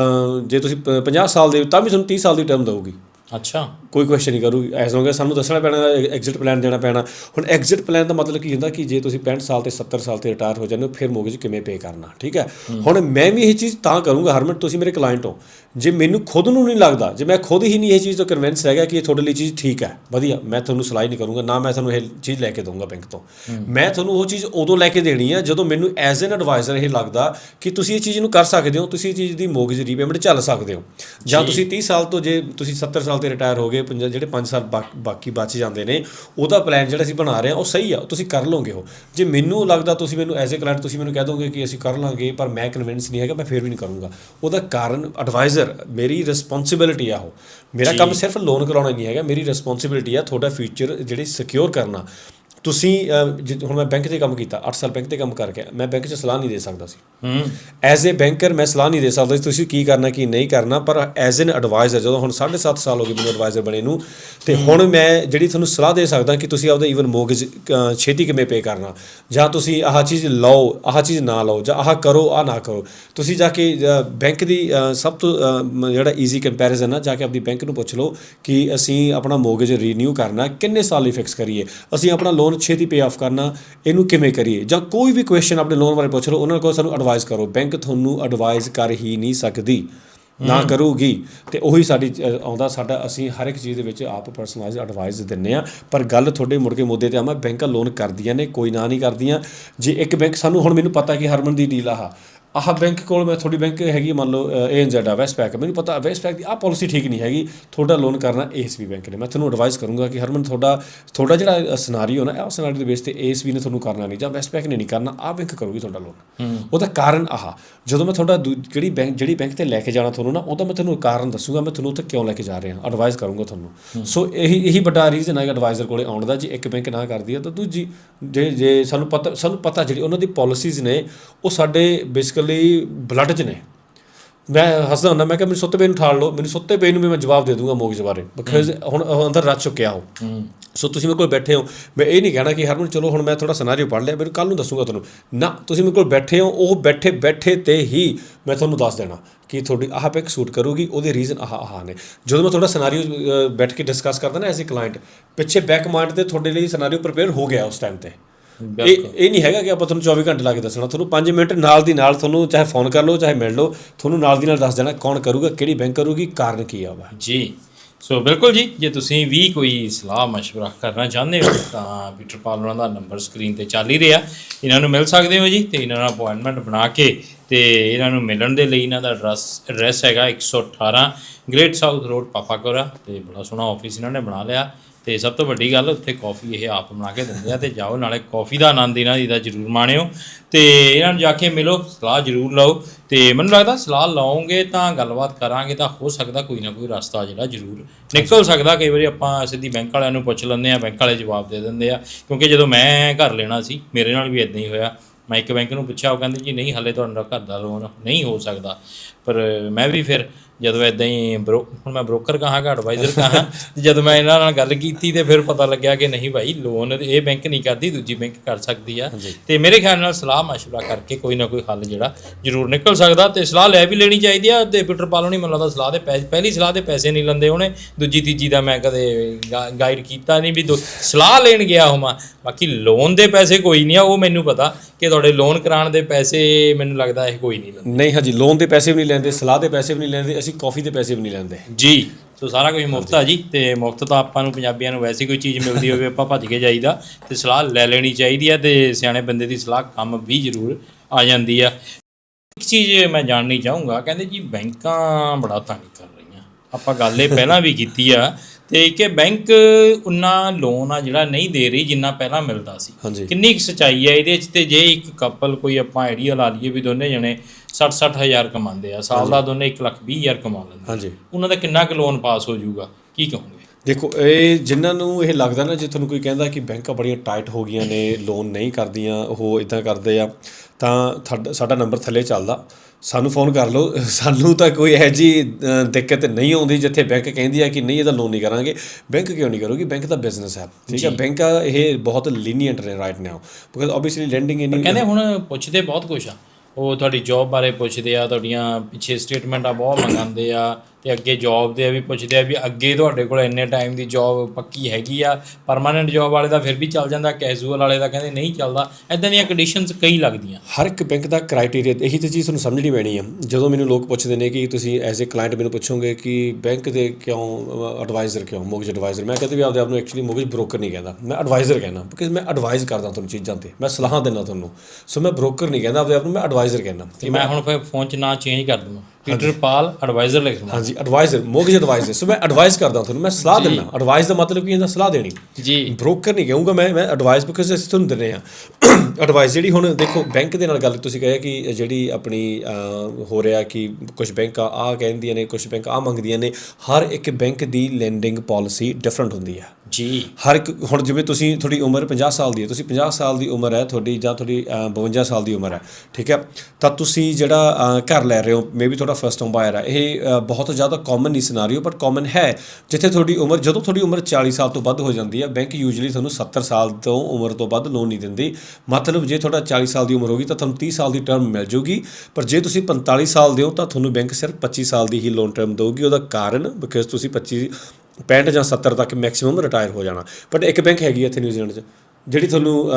ਜੇ ਤੁਸੀਂ ਪ- 50 ਸਾਲ ਦੇ ਤਾਂ ਵੀ ਤੁਹਾਨੂੰ 30 ਸਾਲ ਦੀ ਟਰਮ ਦੇਊਗੀ। ਅੱਛਾ। ਕੋਈ ਕੁਐਸਚਨ ਨਹੀਂ ਕਰੂਗੀ ਐਸ ਲੌਂਗ ਸਾਨੂੰ ਦੱਸਣਾ ਪੈਣਾ ਐਗਜ਼ਿਟ ਪਲਾਨ ਦੇਣਾ ਪੈਣਾ। ਹੁਣ ਐਗਜ਼ਿਟ ਪਲਾਨ ਦਾ ਮਤਲਬ ਕੀ ਹੁੰਦਾ ਕਿ ਜੇ ਤੁਸੀਂ 65 ਸਾਲ ਤੇ 70 ਸਾਲ ਤੇ ਰਿਟਾਇਰ ਹੋ ਜਾਂਦੇ ਹੋ ਫਿਰ ਮੋਰਗੇਜ ਕਿਵੇਂ ਪੇ ਕਰਨਾ ਠੀਕ ਹੈ? ਹੁਣ ਮੈਂ ਵੀ ਇਹ ਚੀਜ਼ ਤਾਂ ਕਰੂੰਗਾ ਹਰਮਨ ਤੁਸੀਂ ਮੇਰੇ ਕਲਾਇੰਟ ਹੋ। ਜੇ ਮੈਨੂੰ ਖੁਦ ਨੂੰ ਨਹੀਂ ਲੱਗਦਾ ਜੇ ਮੈਂ ਖੁਦ ਹੀ ਨਹੀਂ ਇਹ ਚੀਜ਼ ਤੋਂ ਕਨਵਿੰਸ ਹੈਗਾ ਕਿ ਇਹ ਤੁਹਾਡੇ ਲਈ ਚੀਜ਼ ਠੀਕ ਹੈ ਵਧੀਆ ਮੈਂ ਤੁਹਾਨੂੰ ਸਲਾਹ ਨਹੀਂ ਕਰੂੰਗਾ ਨਾ ਮੈਂ ਤੁਹਾਨੂੰ ਇਹ ਚੀਜ਼ ਲੈ ਕੇ ਦਊਂਗਾ ਬੈਂਕ ਤੋਂ। ਮੈਂ ਤੁਹਾਨੂੰ ਉਹ ਚੀਜ਼ ਉਦੋਂ ਲੈ ਕੇ ਦੇਣੀ ਆ ਜਦੋਂ ਮੈਨੂੰ ਐਜ਼ ਐਨ ਐਡਵਾਈਜ਼ਰ ਇਹ ਲੱਗਦਾ ਕਿ ਤੁਸੀਂ ਇਹ ਚੀਜ਼ ਨੂੰ ਕਰ ਸਕਦੇ ਹੋ ਤੁਸੀਂ ਇਹ ਚੀਜ਼ ਦੀ ਮੋਰਗੇਜ ਰੀਪੇਮੈਂਟ ਚੱਲ ਸਕਦੇ ਹੋ। ਜਾਂ ਤੁਸੀਂ 30 ਸਾਲ ਤੋਂ ਜੇ ਤੁਸੀਂ 70 ਸਾਲ ਤੇ ਰਿਟਾਇਰ ਹੋ ਗਏ ਜਿਹੜੇ 5 ਸਾਲ ਬਾਕ- ਬਾਕੀ ਬਚ ਜਾਂਦੇ ਨੇ ਉਹਦਾ ਪਲਾਨ ਜਿਹੜਾ ਅਸੀਂ ਬਣਾ ਰਹੇ ਹਾਂ ਉਹ ਸਹੀ ਆ ਤੁਸੀਂ ਕਰ ਲਓਗੇ ਉਹ। ਜੇ ਮੈਨੂੰ ਲੱਗਦਾ ਤੁਸੀਂ ਮੈਨੂੰ ਐਜ਼ ਅ ਕਲਾਇੰਟ ਤੁਸੀਂ ਮੈਨੂੰ ਕਹਿ ਦੋਗੇ ਕਿ ਅਸੀਂ ਕਰ ਲਾਂਗੇ ਪਰ ਮੈਂ ਕਨਵਿੰਸ ਨਹੀਂ ਹੈਗਾ ਮੈਂ ਫਿਰ ਵੀ ਨਹੀਂ ਕਰੂੰਗਾ। ਉਹਦਾ ਕਾਰਨ ਐਡਵਾਈਜ਼ਰ ਮੇਰੀ ਰਿਸਪੌਂਸਿਬਿਲਟੀ ਆ ਉਹ। ਮੇਰਾ ਕੰਮ ਸਿਰਫ ਲੋਨ ਕਰਾਉਣਾ ਨਹੀਂ ਹੈਗਾ ਮੇਰੀ ਰਿਸਪੌਂਸਿਬਿਲਟੀ ਆ ਤੁਹਾਡਾ ਫਿਊਚਰ ਜਿਹੜੀ ਸਿਕਿਉਰ ਕਰਨਾ। ਤੁਸੀਂ ਜਿ- ਹੁਣ ਮੈਂ ਬੈਂਕ ਤੇ ਕੰਮ ਕੀਤਾ 8 ਸਾਲ ਬੈਂਕ ਤੇ ਕੰਮ ਕਰਕੇ ਆਇਆ। ਮੈਂ ਬੈਂਕ 'ਚ ਸਲਾਹ ਨਹੀਂ ਦੇ ਸਕਦਾ ਸੀ ਹੂੰ ਐਜ਼ ਅ ਬੈਂਕਰ ਮੈਂ ਸਲਾਹ ਨਹੀਂ ਦੇ ਸਕਦਾ ਸੀ ਤੁਸੀਂ ਕੀ ਕਰਨਾ ਕੀ ਨਹੀਂ ਕਰਨਾ ਪਰ ਐਜ਼ ਐਨ ਐਡਵਾਈਜ਼ਰ ਜਦੋਂ ਹੁਣ 7.5 ਸਾਲ ਹੋ ਗਏ ਮੈਨੂੰ ਐਡਵਾਈਜ਼ਰ ਬਣੇ ਨੂੰ ਤੇ ਹੁਣ ਮੈਂ ਜਿਹੜੀ ਤੁਹਾਨੂੰ ਸਲਾਹ ਦੇ ਸਕਦਾ ਕਿ ਤੁਸੀਂ ਆਪਦਾ ਈਵਨ ਮੋਰਗੇਜ ਛੇਤੀ ਕਿਵੇਂ ਪੇ ਕਰਨਾ ਜਾਂ ਤੁਸੀਂ ਆਹ ਚੀਜ਼ ਲਓ ਆਹ ਚੀਜ਼ ਨਾ ਲਓ ਜਾਂ ਆਹ ਕਰੋ ਆਹ ਨਾ ਕਰੋ ਤੁਸੀਂ ਜਾ ਕੇ ਬੈਂਕ ਦੀ ਅ, ਸਭ ਤੋਂ ਅ, ਮ- ਜਿਹੜਾ ਈਜ਼ੀ ਕੰਪੈਰੀਜ਼ਨ ਆ ਜਾ ਕੇ ਆਪਣੀ ਬੈਂਕ ਨੂੰ ਪੁੱਛ ਲਓ ਕਿ ਅਸੀਂ ਆਪਣਾ ਮੋਰਗੇਜ ਰੀਨਿਊ ਕਰਨਾ ਕਿੰਨੇ ਸਾਲ ਲਈ ਫਿਕਸ ਕਰੀਏ ਅਸੀਂ ਆਪਣਾ ਲੋਨ ਲੋਨ ਛੇਤੀ ਪੇ ਆਫ ਕਰਨਾ ਇਹਨੂੰ ਕਿਵੇਂ ਕਰੀਏ? ਜਾਂ ਕੋਈ ਵੀ ਕੁਐਸਚਨ ਆਪਣੇ ਲੋਨ ਬਾਰੇ ਪੁੱਛ ਲਓ ਉਹਨਾਂ ਕੋਲ ਸਾਨੂੰ ਐਡਵਾਈਸ ਕਰੋ। ਬੈਂਕ ਤੁਹਾਨੂੰ ਐਡਵਾਈਸ ਕਰ ਹੀ ਨਹੀਂ ਸਕਦੀ। ਨਾ ਕਰੂਗੀ। ਤੇ ਉਹੀ ਸਾਡੀ ਆਉਂਦਾ ਸਾਡਾ ਅਸੀਂ ਹਰ ਇੱਕ ਚੀਜ਼ ਦੇ ਵਿੱਚ ਆਪ ਪਰਸਨਲਾਈਜ਼ ਐਡਵਾਈਸ ਦਿੰਨੇ ਆ ਪਰ ਗੱਲ ਤੁਹਾਡੇ ਮੁੜ ਕੇ ਮੁੱਦੇ ਤੇ ਆਵਾਂ ਬੈਂਕਾਂ ਲੋਨ ਕਰਦੀਆਂ ਨੇ ਕੋਈ ਨਾ ਨਹੀਂ ਕਰਦੀਆਂ। ਜੇ ਇੱਕ ਬੈਂਕ ਸਾਨੂੰ ਹੁਣ ਮੈਨੂੰ ਪਤਾ ਕਿ ਹਰਮਨ ਦੀ ਡੀਲ ਆਹ ਆਹ ਬੈਂਕ ਕੋਲ ਮੈਂ ਤੁਹਾਡੀ ਬੈਂਕ ਹੈਗੀ ਮੰਨ ਲਓ ਏਐਨਜ਼ੈਡ ਆ ਵੈਸਟ ਮੈਨੂੰ ਪਤਾ ਵੈਸਟ ਦੀ ਆਹ ਪਾਲਿਸੀ ਠੀਕ ਨਹੀਂ ਹੈਗੀ। ਤੁਹਾਡਾ ਲੋਨ ਕਰਨਾ ਏਐਸਬੀ ਬੈਂਕ ਨੇ। ਮੈਂ ਤੁਹਾਨੂੰ ਐਡਵਾਈਸ ਕਰੂੰਗਾ ਕਿ ਹਰਮਨ ਤੁਹਾਡਾ ਤੁਹਾਡਾ ਜਿਹੜਾ ਸਿਨਾਰੀਓ ਨਾ ਆਹ ਸਿਨਾਰੀਓ ਦੇ ਬੇਸ ਤੇ ਏਐਸਬੀ ਨੇ ਤੁਹਾਨੂੰ ਕਰਨਾ ਨਹੀਂ ਜਾਂ ਵੈਸਟ ਬੈਂਕ ਨੇ ਨਹੀਂ ਕਰਨਾ ਆਹ ਬੈਂਕ ਕਰੂਗੀ ਤੁਹਾਡਾ ਲੋਨ ਉਹਦਾ ਕਾਰਨ ਆਹ। ਜਦੋਂ ਮੈਂ ਤੁਹਾਡਾ ਜਿਹੜੀ ਬੈਂਕ ਜਿਹੜੀ ਬੈਂਕ ਤੇ ਲੈ ਕੇ ਜਾਣਾ ਤੁਹਾਨੂੰ ਨਾ ਉਹਦਾ ਮੈਂ ਤੁਹਾਨੂੰ ਕਾਰਨ ਦੱਸੂਗਾ ਮੈਂ ਤੁਹਾਨੂੰ ਉੱਥੇ ਕਿਉਂ ਲੈ ਕੇ ਜਾ ਰਿਹਾ ਐਡਵਾਈਸ ਕਰੂੰਗਾ ਤੁਹਾਨੂੰ। ਸੋ ਇਹੀ ਇਹੀ ਵੱਡਾ ਰੀਜ਼ਨ ਹੈ ਐਡਵਾਈਜ਼ਰ ਕੋਲੇ ਆਉਣ ਦਾ ਜੇ ਇੱਕ ਬੈਂਕ ਨਾ ਕਰਦੀ ਹੈ ਤਾਂ ਦੂਜੀ ਜੇ ਜੇ ਸਾਨੂੰ ਪਤਾ ਸਾਨੂੰ ਪਤਾ ਜਿਹੜੀ ਉਹਨਾਂ ਦੀ ਪਾਲਿਸੀਜ਼ ਨੇ ਉਹ ਸਾਡੇ ਬੇਸਿਕਲੀ ਬਲੱਡ 'ਚ ਨੇ। ਮੈਂ ਹੱਸਦਾ ਹੁੰਦਾ ਮੈਂ ਕਿਹਾ ਮੈਨੂੰ ਸੁੱਤੇ ਪਏ ਨੂੰ ਠਾਲ ਲਓ ਮੈਨੂੰ ਸੁੱਤੇ ਪਏ ਨੂੰ ਵੀ ਮੈਂ ਜਵਾਬ ਦੇ ਦੂੰਗਾ ਮੋਗਜ ਬਾਰੇ ਬਿਕਾਜ਼ ਹੁਣ ਅੰਦਰ ਰੱਜ ਚੁੱਕਿਆ ਹੋ। ਸੋ ਤੁਸੀਂ ਮੇਰੇ ਕੋਲ ਬੈਠੇ ਹੋ। ਮੈਂ ਇਹ ਨਹੀਂ ਕਹਿਣਾ ਕਿ ਹਰਮਨ ਚਲੋ ਹੁਣ ਮੈਂ ਥੋੜਾ ਸਿਨਾਰੀਓ ਪੜ੍ਹ ਲਿਆ ਮੈਨੂੰ ਕੱਲ ਨੂੰ ਦੱਸੂਗਾ ਤੁਹਾਨੂੰ। ਨਾ ਤੁਸੀਂ ਮੇਰੇ ਕੋਲ ਬੈਠੇ ਹੋ ਉਹ ਬੈਠੇ ਬੈਠੇ ਤੇ ਹੀ ਮੈਂ ਤੁਹਾਨੂੰ ਦੱਸ ਦੇਣਾ ਕਿ ਤੁਹਾਡੀ ਆਹ ਪੈਕ ਸੂਟ ਕਰੂਗੀ ਉਹਦੇ ਰੀਜ਼ਨ ਆਹ ਆਹ ਨੇ। ਜਦੋਂ ਮੈਂ ਤੁਹਾਡਾ ਸਿਨਾਰੀਓ ਬੈਠ ਕੇ ਡਿਸਕਸ ਕਰਦਾ ਨਾ ਐਜ਼ ਅ ਕਲਾਇੰਟ ਪਿੱਛੇ ਬੈਕ ਮਾਈਂਡ ਤੇ ਤੁਹਾਡੇ ਲਈ ਸਿਨਾਰੀਓ ਪ੍ਰਿਪੇਅਰ ਹੋ ਗਿਆ ਉਸ ਟਾਈਮ ਤੇ। ਇਹ ਇਹ ਨਹੀਂ ਹੈਗਾ ਕਿ ਆਪਾਂ ਤੁਹਾਨੂੰ 24 ਘੰਟੇ ਲਾ ਕੇ ਦੱਸਣਾ। ਤੁਹਾਨੂੰ 5 ਮਿੰਟ ਨਾਲ ਦੀ ਨਾਲ ਤੁਹਾਨੂੰ ਚਾਹੇ ਫੋਨ ਕਰ ਲਓ ਚਾਹੇ ਮਿਲ ਲਓ ਤੁਹਾਨੂੰ ਨਾਲ ਦੀ ਨਾਲ ਦੱਸ ਦੇਣਾ ਕੌਣ ਕਰੂਗਾ ਕਿਹੜੀ ਬੈਂਕ ਕਰੂਗੀ ਕਾਰਨ ਕੀ ਆ ਉਹਦਾ। ਜੀ। ਸੋ ਬਿਲਕੁਲ ਜੀ, ਜੇ ਤੁਸੀਂ ਵੀ ਕੋਈ ਸਲਾਹ مشਵਰਾ ਕਰਨਾ ਚਾਹੁੰਦੇ ਹੋ, ਤਾਂ ਪੀਟਰ ਪਾਲ ਉਹਨਾਂ ਦਾ ਨੰਬਰ ਸਕਰੀਨ ਤੇ ਚੱਲ ਹੀ ਰਿਹਾ। ਇਹਨਾਂ ਨੂੰ ਮਿਲ ਸਕਦੇ ਹੋ ਜੀ ਤੇ ਇਹਨਾਂ ਨਾਲ ਅਪਾਇੰਟਮੈਂਟ ਬਣਾ ਕੇ ਤੇ ਇਹਨਾਂ ਨੂੰ ਮਿਲਣ ਦੇ ਲਈ ਇਹਨਾਂ ਦਾ ਐਡਰੈਸ ਐਡਰੈਸ ਹੈਗਾ 118 ਗ੍ਰੇਟ ਸਾਊਥ ਰੋਡ ਪਾਪਾਕੋਰਾ ਤੇ ਬੜਾ ਸੋਹਣਾ ਆਫਿਸ ਇਹਨਾਂ ਨੇ ਬਣਾ ਲਿਆ। ਤੇ ਸਭ ਤੋਂ ਵੱਡੀ ਗੱਲ ਉੱਥੇ ਕਾਫੀ ਇਹ ਆਪ ਬਣਾ ਕੇ ਦਿੰਦੇ ਆ ਤੇ ਜਾਓ, ਨਾਲੇ ਕਾਫੀ ਦਾ ਆਨੰਦ ਇਹਨਾਂ ਦੀ ਦਾ ਜ਼ਰੂਰ ਮਾਣਿਓ। ਤੇ ਇਹਨਾਂ ਨੂੰ ਜਾ ਕੇ ਮਿਲੋ, ਸਲਾਹ ਜ਼ਰੂਰ ਲਓ। ਤੇ ਮੈਨੂੰ ਲੱਗਦਾ ਸਲਾਹ ਲਓਗੇ ਤਾਂ ਗੱਲਬਾਤ ਕਰਾਂਗੇ ਤਾਂ ਹੋ ਸਕਦਾ ਕੋਈ ਨਾ ਕੋਈ ਰਸਤਾ ਜਿਹੜਾ ਜ਼ਰੂਰ ਨਿਕਲ ਸਕਦਾ। ਕਈ ਵਾਰੀ ਆਪਾਂ ਸਿੱਧੀ ਬੈਂਕ ਵਾਲਿਆਂ ਨੂੰ ਪੁੱਛ ਲੈਂਦੇ ਆ ਬੈਂਕ ਵਾਲੇ ਜਵਾਬ ਦੇ ਦਿੰਦੇ ਆ। ਕਿਉਂਕਿ ਜਦੋਂ ਮੈਂ ਘਰ ਲੈਣਾ ਸੀ, ਮੇਰੇ ਨਾਲ ਵੀ ਇਦਾਂ ਹੀ ਹੋਇਆ। ਮੈਂ ਇੱਕ ਬੈਂਕ ਨੂੰ ਪੁੱਛਿਆ, ਉਹ ਕਹਿੰਦੇ ਜੀ, ਨਹੀਂ, ਹਲੇ ਤੁਹਾਡਾ ਘਰ ਦਾ ਲੋਨ ਨਹੀਂ ਹੋ ਸਕਦਾ। ਪਰ ਮੈਂ ਵੀ ਫਿਰ ਜਦੋਂ ਇਦਾਂ ਹੀ ਬਰੋ ਹੁਣ ਮੈਂ ਬ੍ਰੋਕਰ ਕਹਾਂਗਾ ਐਡਵਾਈਜ਼ਰ ਕਹਾਂ ਜਦੋਂ ਮੈਂ ਇਹਨਾਂ ਨਾਲ ਗੱਲ ਕੀਤੀ ਤੇ ਫਿਰ ਪਤਾ ਲੱਗਿਆ ਕਿ ਨਹੀਂ ਭਾਈ ਲੋਨ ਇਹ ਬੈਂਕ ਨਹੀਂ ਕਰਦੀ ਦੂਜੀ ਬੈਂਕ ਕਰ ਸਕਦੀ ਆ ਤੇ ਮੇਰੇ ਖਿਆਲ ਨਾਲ ਸਲਾਹ مشورہ ਕਰਕੇ ਕੋਈ ਨਾ ਕੋਈ ਹੱਲ ਜਿਹੜਾ ਜ਼ਰੂਰ ਨਿਕਲ ਸਕਦਾ ਤੇ ਸਲਾਹ ਲੈ ਵੀ ਲੈਣੀ ਚਾਹੀਦੀ ਆ ਤੇ ਪੀਟਰ ਪਾਲੋ ਨਹੀਂ ਮੈਨੂੰ ਲੱਗਦਾ ਸਲਾਹ ਦੇ ਪੈਸੇ ਪਹਿਲੀ ਸਲਾਹ ਦੇ ਪੈਸੇ ਨਹੀਂ ਲੈਂਦੇ ਉਹਨੇ ਦੂਜੀ ਤੀਜੀ ਦਾ ਮੈਂ ਕਦੇ ਗਾਈਡ ਕੀਤਾ ਨਹੀਂ ਵੀ ਦੋ- ਸਲਾਹ ਲੈਣ ਗਿਆ ਹੋਵਾਂ ਬਾਕੀ ਲੋਨ ਦੇ ਪੈਸੇ ਕੋਈ ਨਹੀਂ ਆ ਉਹ ਮੈਨੂੰ ਪਤਾ ਕਿ ਤੁਹਾਡੇ ਲੋਨ ਕਰਾਉਣ ਦੇ ਪੈਸੇ ਮੈਨੂੰ ਲੱਗਦਾ ਇਹ ਕੋਈ ਨਹੀਂ ਲੈਂਦਾ ਨਹੀਂ ਹਾਂਜੀ ਲੋਨ ਦੇ ਪੈਸੇ ਵੀ ਨਹੀਂ ਲੈਂਦੇ ਸਲਾਹ ਦੇ ਪੈਸੇ ਵੀ ਨਹੀਂ ਲੈਂਦੇ ਅਸੀਂ ਕਾਫੀ ਦੇ ਪੈਸੇ ਵੀ ਨਹੀਂ ਲੈਂਦੇ। ਜੀ। ਸੋ ਸਾਰਾ ਕੁਝ ਮੁਫਤ ਆ ਜੀ ਤੇ ਮੁਫਤ ਤਾਂ ਆਪਾਂ ਨੂੰ ਪੰਜਾਬੀਆਂ ਨੂੰ ਵੈਸੀ ਕੋਈ ਚੀਜ਼ ਮਿਲਦੀ ਹੋਵੇ ਆਪਾਂ ਭੱਜ ਕੇ ਜਾਈਦਾ ਤੇ ਸਲਾਹ ਲੈ ਲੈਣੀ ਚਾਹੀਦੀ ਆ ਤੇ ਸਿਆਣੇ ਬੰਦੇ ਦੀ ਸਲਾਹ ਕੰਮ ਵੀ ਜ਼ਰੂਰ ਆ ਜਾਂਦੀ ਆ। ਇੱਕ ਚੀਜ਼ ਮੈਂ ਜਾਣਨੀ ਚਾਹੂੰਗਾ ਕਹਿੰਦੇ ਜੀ ਬੈਂਕਾਂ ਬੜਾ ਤੰਗ ਕਰ ਰਹੀਆਂ। ਆਪਾਂ ਗੱਲ ਇਹ ਪਹਿਲਾਂ ਵੀ ਕੀਤੀ ਆ ਤੇ ਕਿ ਬੈਂਕ ਉਨਾ ਲੋਨ ਆ ਜਿਹੜਾ ਨਹੀਂ ਦੇ ਰਹੀ ਜਿੰਨਾ ਪਹਿਲਾਂ ਮਿਲਦਾ ਸੀ। ਹਾਂਜੀ। ਕਿੰਨੀ ਕੁ ਸਚਾਈ ਹੈ ਇਹਦੇ ਵਿੱਚ ਤੇ ਜੇ ਇੱਕ ਕਪਲ ਕੋਈ ਆਪਾਂ ਆਈਡੀਆ ਲਾ ਲਈਏ ਵੀ ਦੋਨੇ ਜਣੇ 60 ਹਜ਼ਾਰ ਕਮਾਉਂਦੇ ਆ ਸਾਲ ਦਾ ਦੋਨੇ 1 ਲੱਖ 20 ਹਜ਼ਾਰ ਕਮਾ ਲੈਂਦੇ ਹਾਂਜੀ। ਉਹਨਾਂ ਦਾ ਕਿੰਨਾ ਕੁ ਲੋਨ ਪਾਸ ਹੋ ਜਾਊਗਾ? ਕੀ ਕਹੋਗੇ? ਦੇਖੋ ਇਹ ਜਿਨ੍ਹਾਂ ਨੂੰ ਇਹ ਲੱਗਦਾ ਨਾ ਜੇ ਤੁਹਾਨੂੰ ਕੋਈ ਕਹਿੰਦਾ ਕਿ ਬੈਂਕਾਂ ਬੜੀਆਂ ਟਾਈਟ ਹੋ ਗਈਆਂ ਨੇ ਲੋਨ ਨਹੀਂ ਕਰਦੀਆਂ ਉਹ ਇਦਾਂ ਕਰਦੇ ਆ ਤਾਂ ਸਾਡਾ ਨੰਬਰ ਥੱਲੇ ਚੱਲਦਾ। ਸਾਨੂੰ ਫੋਨ ਕਰ ਲਓ। ਸਾਨੂੰ ਤਾਂ ਕੋਈ ਇਹੋ ਜੀ ਦਿੱਕਤ ਨਹੀਂ ਆਉਂਦੀ ਜਿੱਥੇ ਬੈਂਕ ਕਹਿੰਦੀ ਆ ਕਿ ਨਹੀਂ ਇਹਦਾ ਲੋਨ ਨਹੀਂ ਕਰਾਂਗੇ। ਬੈਂਕ ਕਿਉਂ ਨਹੀਂ ਕਰੂਗੀ? ਬੈਂਕ ਦਾ ਬਿਜ਼ਨਸ ਹੈ। ਠੀਕ ਹੈ ਬੈਂਕ ਇਹ ਬਹੁਤ ਲੀਨੀਅੰਟ ਨੇ right now because obviously lending in ਕਹਿੰਦੇ ਹੁਣ ਪੁੱਛਦੇ ਬਹੁਤ ਕੁਝ ਆ। ਉਹ ਤੁਹਾਡੀ ਜੌਬ ਬਾਰੇ ਪੁੱਛਦੇ ਆ ਤੁਹਾਡੀਆਂ ਪਿੱਛੇ ਸਟੇਟਮੈਂਟਾਂ ਬਹੁਤ ਮੰਗਾਉਂਦੇ ਆ। ਤੇ ਅੱਗੇ ਜੌਬ ਦੇ ਵੀ ਪੁੱਛਦੇ ਆ ਵੀ ਅੱਗੇ ਤੁਹਾਡੇ ਕੋਲ ਇੰਨੇ ਟਾਈਮ ਦੀ ਜੌਬ ਪੱਕੀ ਹੈਗੀ ਆ? ਪਰਮਾਨੈਂਟ ਜੌਬ ਵਾਲੇ ਦਾ ਫਿਰ ਵੀ ਚੱਲ ਜਾਂਦਾ ਕੈਜੂਅਲ ਵਾਲੇ ਦਾ ਕਹਿੰਦੇ ਨਹੀਂ ਚੱਲਦਾ। ਐਦਾਂ ਦੀਆਂ ਕੰਡੀਸ਼ਨਸ ਕਈ ਲੱਗਦੀਆਂ। ਹਰ ਇੱਕ ਬੈਂਕ ਦਾ ਕ੍ਰਾਈਟੇਰੀਆ ਇਹੀ ਤੇ ਚੀਜ਼ ਤੁਹਾਨੂੰ ਸਮਝਣੀ ਪੈਣੀ ਆ। ਜਦੋਂ ਮੈਨੂੰ ਲੋਕ ਪੁੱਛਦੇ ਨੇ ਕਿ ਤੁਸੀਂ ਐਜ਼ ਅ ਕਲਾਇੰਟ ਮੈਨੂੰ ਪੁੱਛੋਗੇ ਕਿ ਬੈਂਕ ਦੇ ਕਿਉਂ ਐਡਵਾਈਜ਼ਰ ਕਿਉਂ ਮੋਗਜ ਐਡਵਾਈਜ਼ਰ ਮੈਂ ਕਦੇ ਵੀ ਆਪਦੇ ਆਪ ਨੂੰ ਐਕਚੁਅਲੀ ਮੋਗਜ ਬ੍ਰੋਕਰ ਨਹੀਂ ਕਹਿੰਦਾ। ਮੈਂ ਐਡਵਾਈਜ਼ਰ ਕਹਿੰਦਾ ਬਿਕਾਜ਼ ਮੈਂ ਐਡਵਾਈਜ਼ ਕਰਦਾ ਤੁਹਾਨੂੰ ਚੀਜ਼ਾਂ ਤੇ। ਮੈਂ ਸਲਾਹਾਂ ਦਿੰਦਾ ਤੁਹਾਨੂੰ। ਸੋ ਮੈਂ ਬ੍ਰੋਕਰ ਨਹੀਂ ਕਹਿੰਦਾ ਆਪਦੇ ਆਪ ਨੂੰ ਮੈਂ ਐਡਵਾਈਜ਼ਰ ਕਹਿੰਦਾ। ਤੇ ਮੈਂ ਹੁਣ ਫਿਰ ਫੋਨ 'ਚ ਨਾਂ ਚੇਂਜ ਕਰ ਦਵਾਂ। ਪੀਟਰ ਪਾਲ ਐਡਵਾਈਜ਼ਰ ਲਿਖ ਦਵਾਂ ਹਾਂਜੀ ਐਡਵਾਈਜ਼ਰ ਮੋਗਜ ਐਡਵਾਈਜ਼ਰ ਸੋ ਮੈਂ ਐਡਵਾਈਜ਼ ਕਰਦਾ ਤੁਹਾਨੂੰ ਮੈਂ ਸਲਾਹ ਦਿੰਦਾ। ਐਡਵਾਈਜ਼ ਦਾ ਮਤਲਬ ਕੀ ਹੁੰਦਾ? ਸਲਾਹ ਦੇਣੀ। ਜੀ। ਬ੍ਰੋਕਰ ਨਹੀਂ ਕਹੂੰਗਾ ਮੈਂ ਮੈਂ ਐਡਵਾਈਸ ਬਿਕਾਜ਼ ਅਸੀਂ ਤੁਹਾਨੂੰ ਦਿੰਦੇ ਆ ਐਡਵਾਈਸ ਜਿਹੜੀ ਹੁਣ ਦੇਖੋ ਬੈਂਕ ਦੇ ਨਾਲ ਗੱਲ ਤੁਸੀਂ ਕਹੇ ਕਿ ਜਿਹੜੀ ਆਪਣੀ ਹੋ ਰਿਹਾ ਕਿ ਕੁਝ ਬੈਂਕ ਆ ਕਹਿੰਦੀਆਂ ਨੇ ਕੁਝ ਬੈਂਕ ਆ ਮੰਗਦੀਆਂ ਨੇ ਹਰ ਇੱਕ ਬੈਂਕ ਦੀ ਲੈਂਡਿੰਗ ਪਾਲਿਸੀ ਡਿਫਰੈਂਟ ਹੁੰਦੀ ਹੈ। ਜੀ। ਹਰ ਇੱਕ ਹੁਣ ਜਿਵੇਂ ਤੁਸੀਂ ਤੁਹਾਡੀ ਉਮਰ 50 ਸਾਲ ਦੀ ਹੈ ਤੁਸੀਂ 50 ਸਾਲ ਦੀ ਉਮਰ ਹੈ ਤੁਹਾਡੀ ਜਾਂ ਤੁਹਾਡੀ ਅਹ, 52 ਸਾਲ ਦੀ ਉਮਰ ਹੈ ਠੀਕ ਹੈ? ਤਾਂ ਤੁਸੀਂ ਜਿਹੜਾ ਅਹ, ਘਰ ਲੈ ਰਹੇ ਹੋ ਮੇਬੀ ਤੁਹਾਡਾ ਫਰਸਟ ਹੋਮ ਬਾਇਰ ਹੈ ਇਹ ਅਹ, ਬਹੁਤ ਜ਼ਿਆਦਾ ਕਾਮਨ ਨਹੀਂ ਸਿਨਾਰੀਓ ਪਰ ਕਾਮਨ ਹੈ। ਜਿੱਥੇ ਤੁਹਾਡੀ ਉਮਰ ਜਦੋਂ ਤੁਹਾਡੀ ਉਮਰ 40 ਸਾਲ ਤੋਂ ਵੱਧ ਹੋ ਜਾਂਦੀ ਹੈ ਬੈਂਕ ਯੂਜੂਲੀ ਤੁਹਾਨੂੰ 70 ਸਾਲ ਤੋਂ ਉਮਰ ਤੋਂ ਵੱਧ ਲੋਨ ਨਹੀਂ ਦਿੰਦੀ। ਮਤਲਬ ਜੇ ਤੁਹਾਡਾ 40 ਸਾਲ ਦੀ ਉਮਰ ਹੋਗੀ ਤਾਂ ਤੁਹਾਨੂੰ 30 ਸਾਲ ਦੀ ਟਰਮ ਮਿਲ ਜੂਗੀ। ਪਰ ਜੇ ਤੁਸੀਂ 45 ਸਾਲ ਦੇ ਹੋ ਤਾਂ ਤੁਹਾਨੂੰ ਬੈਂਕ ਸਿਰਫ 25 ਸਾਲ ਦੀ ਹੀ ਲੋਨ ਟਰਮ ਦੇਊਗੀ। ਉਹਦਾ ਕਾਰਨ ਬਿਕਾਜ਼ ਤੁਸੀਂ 25 65 ਜਾਂ 70 ਤੱਕ ਮੈਕਸਿਮਮ ਰਿਟਾਇਰ ਹੋ ਜਾਣਾ। ਬਟ ਇੱਕ ਬੈਂਕ ਹੈਗੀ ਇੱਥੇ ਨਿਊਜ਼ੀਲੈਂਡ 'ਚ, ਜਿਹੜੀ ਤੁਹਾਨੂੰ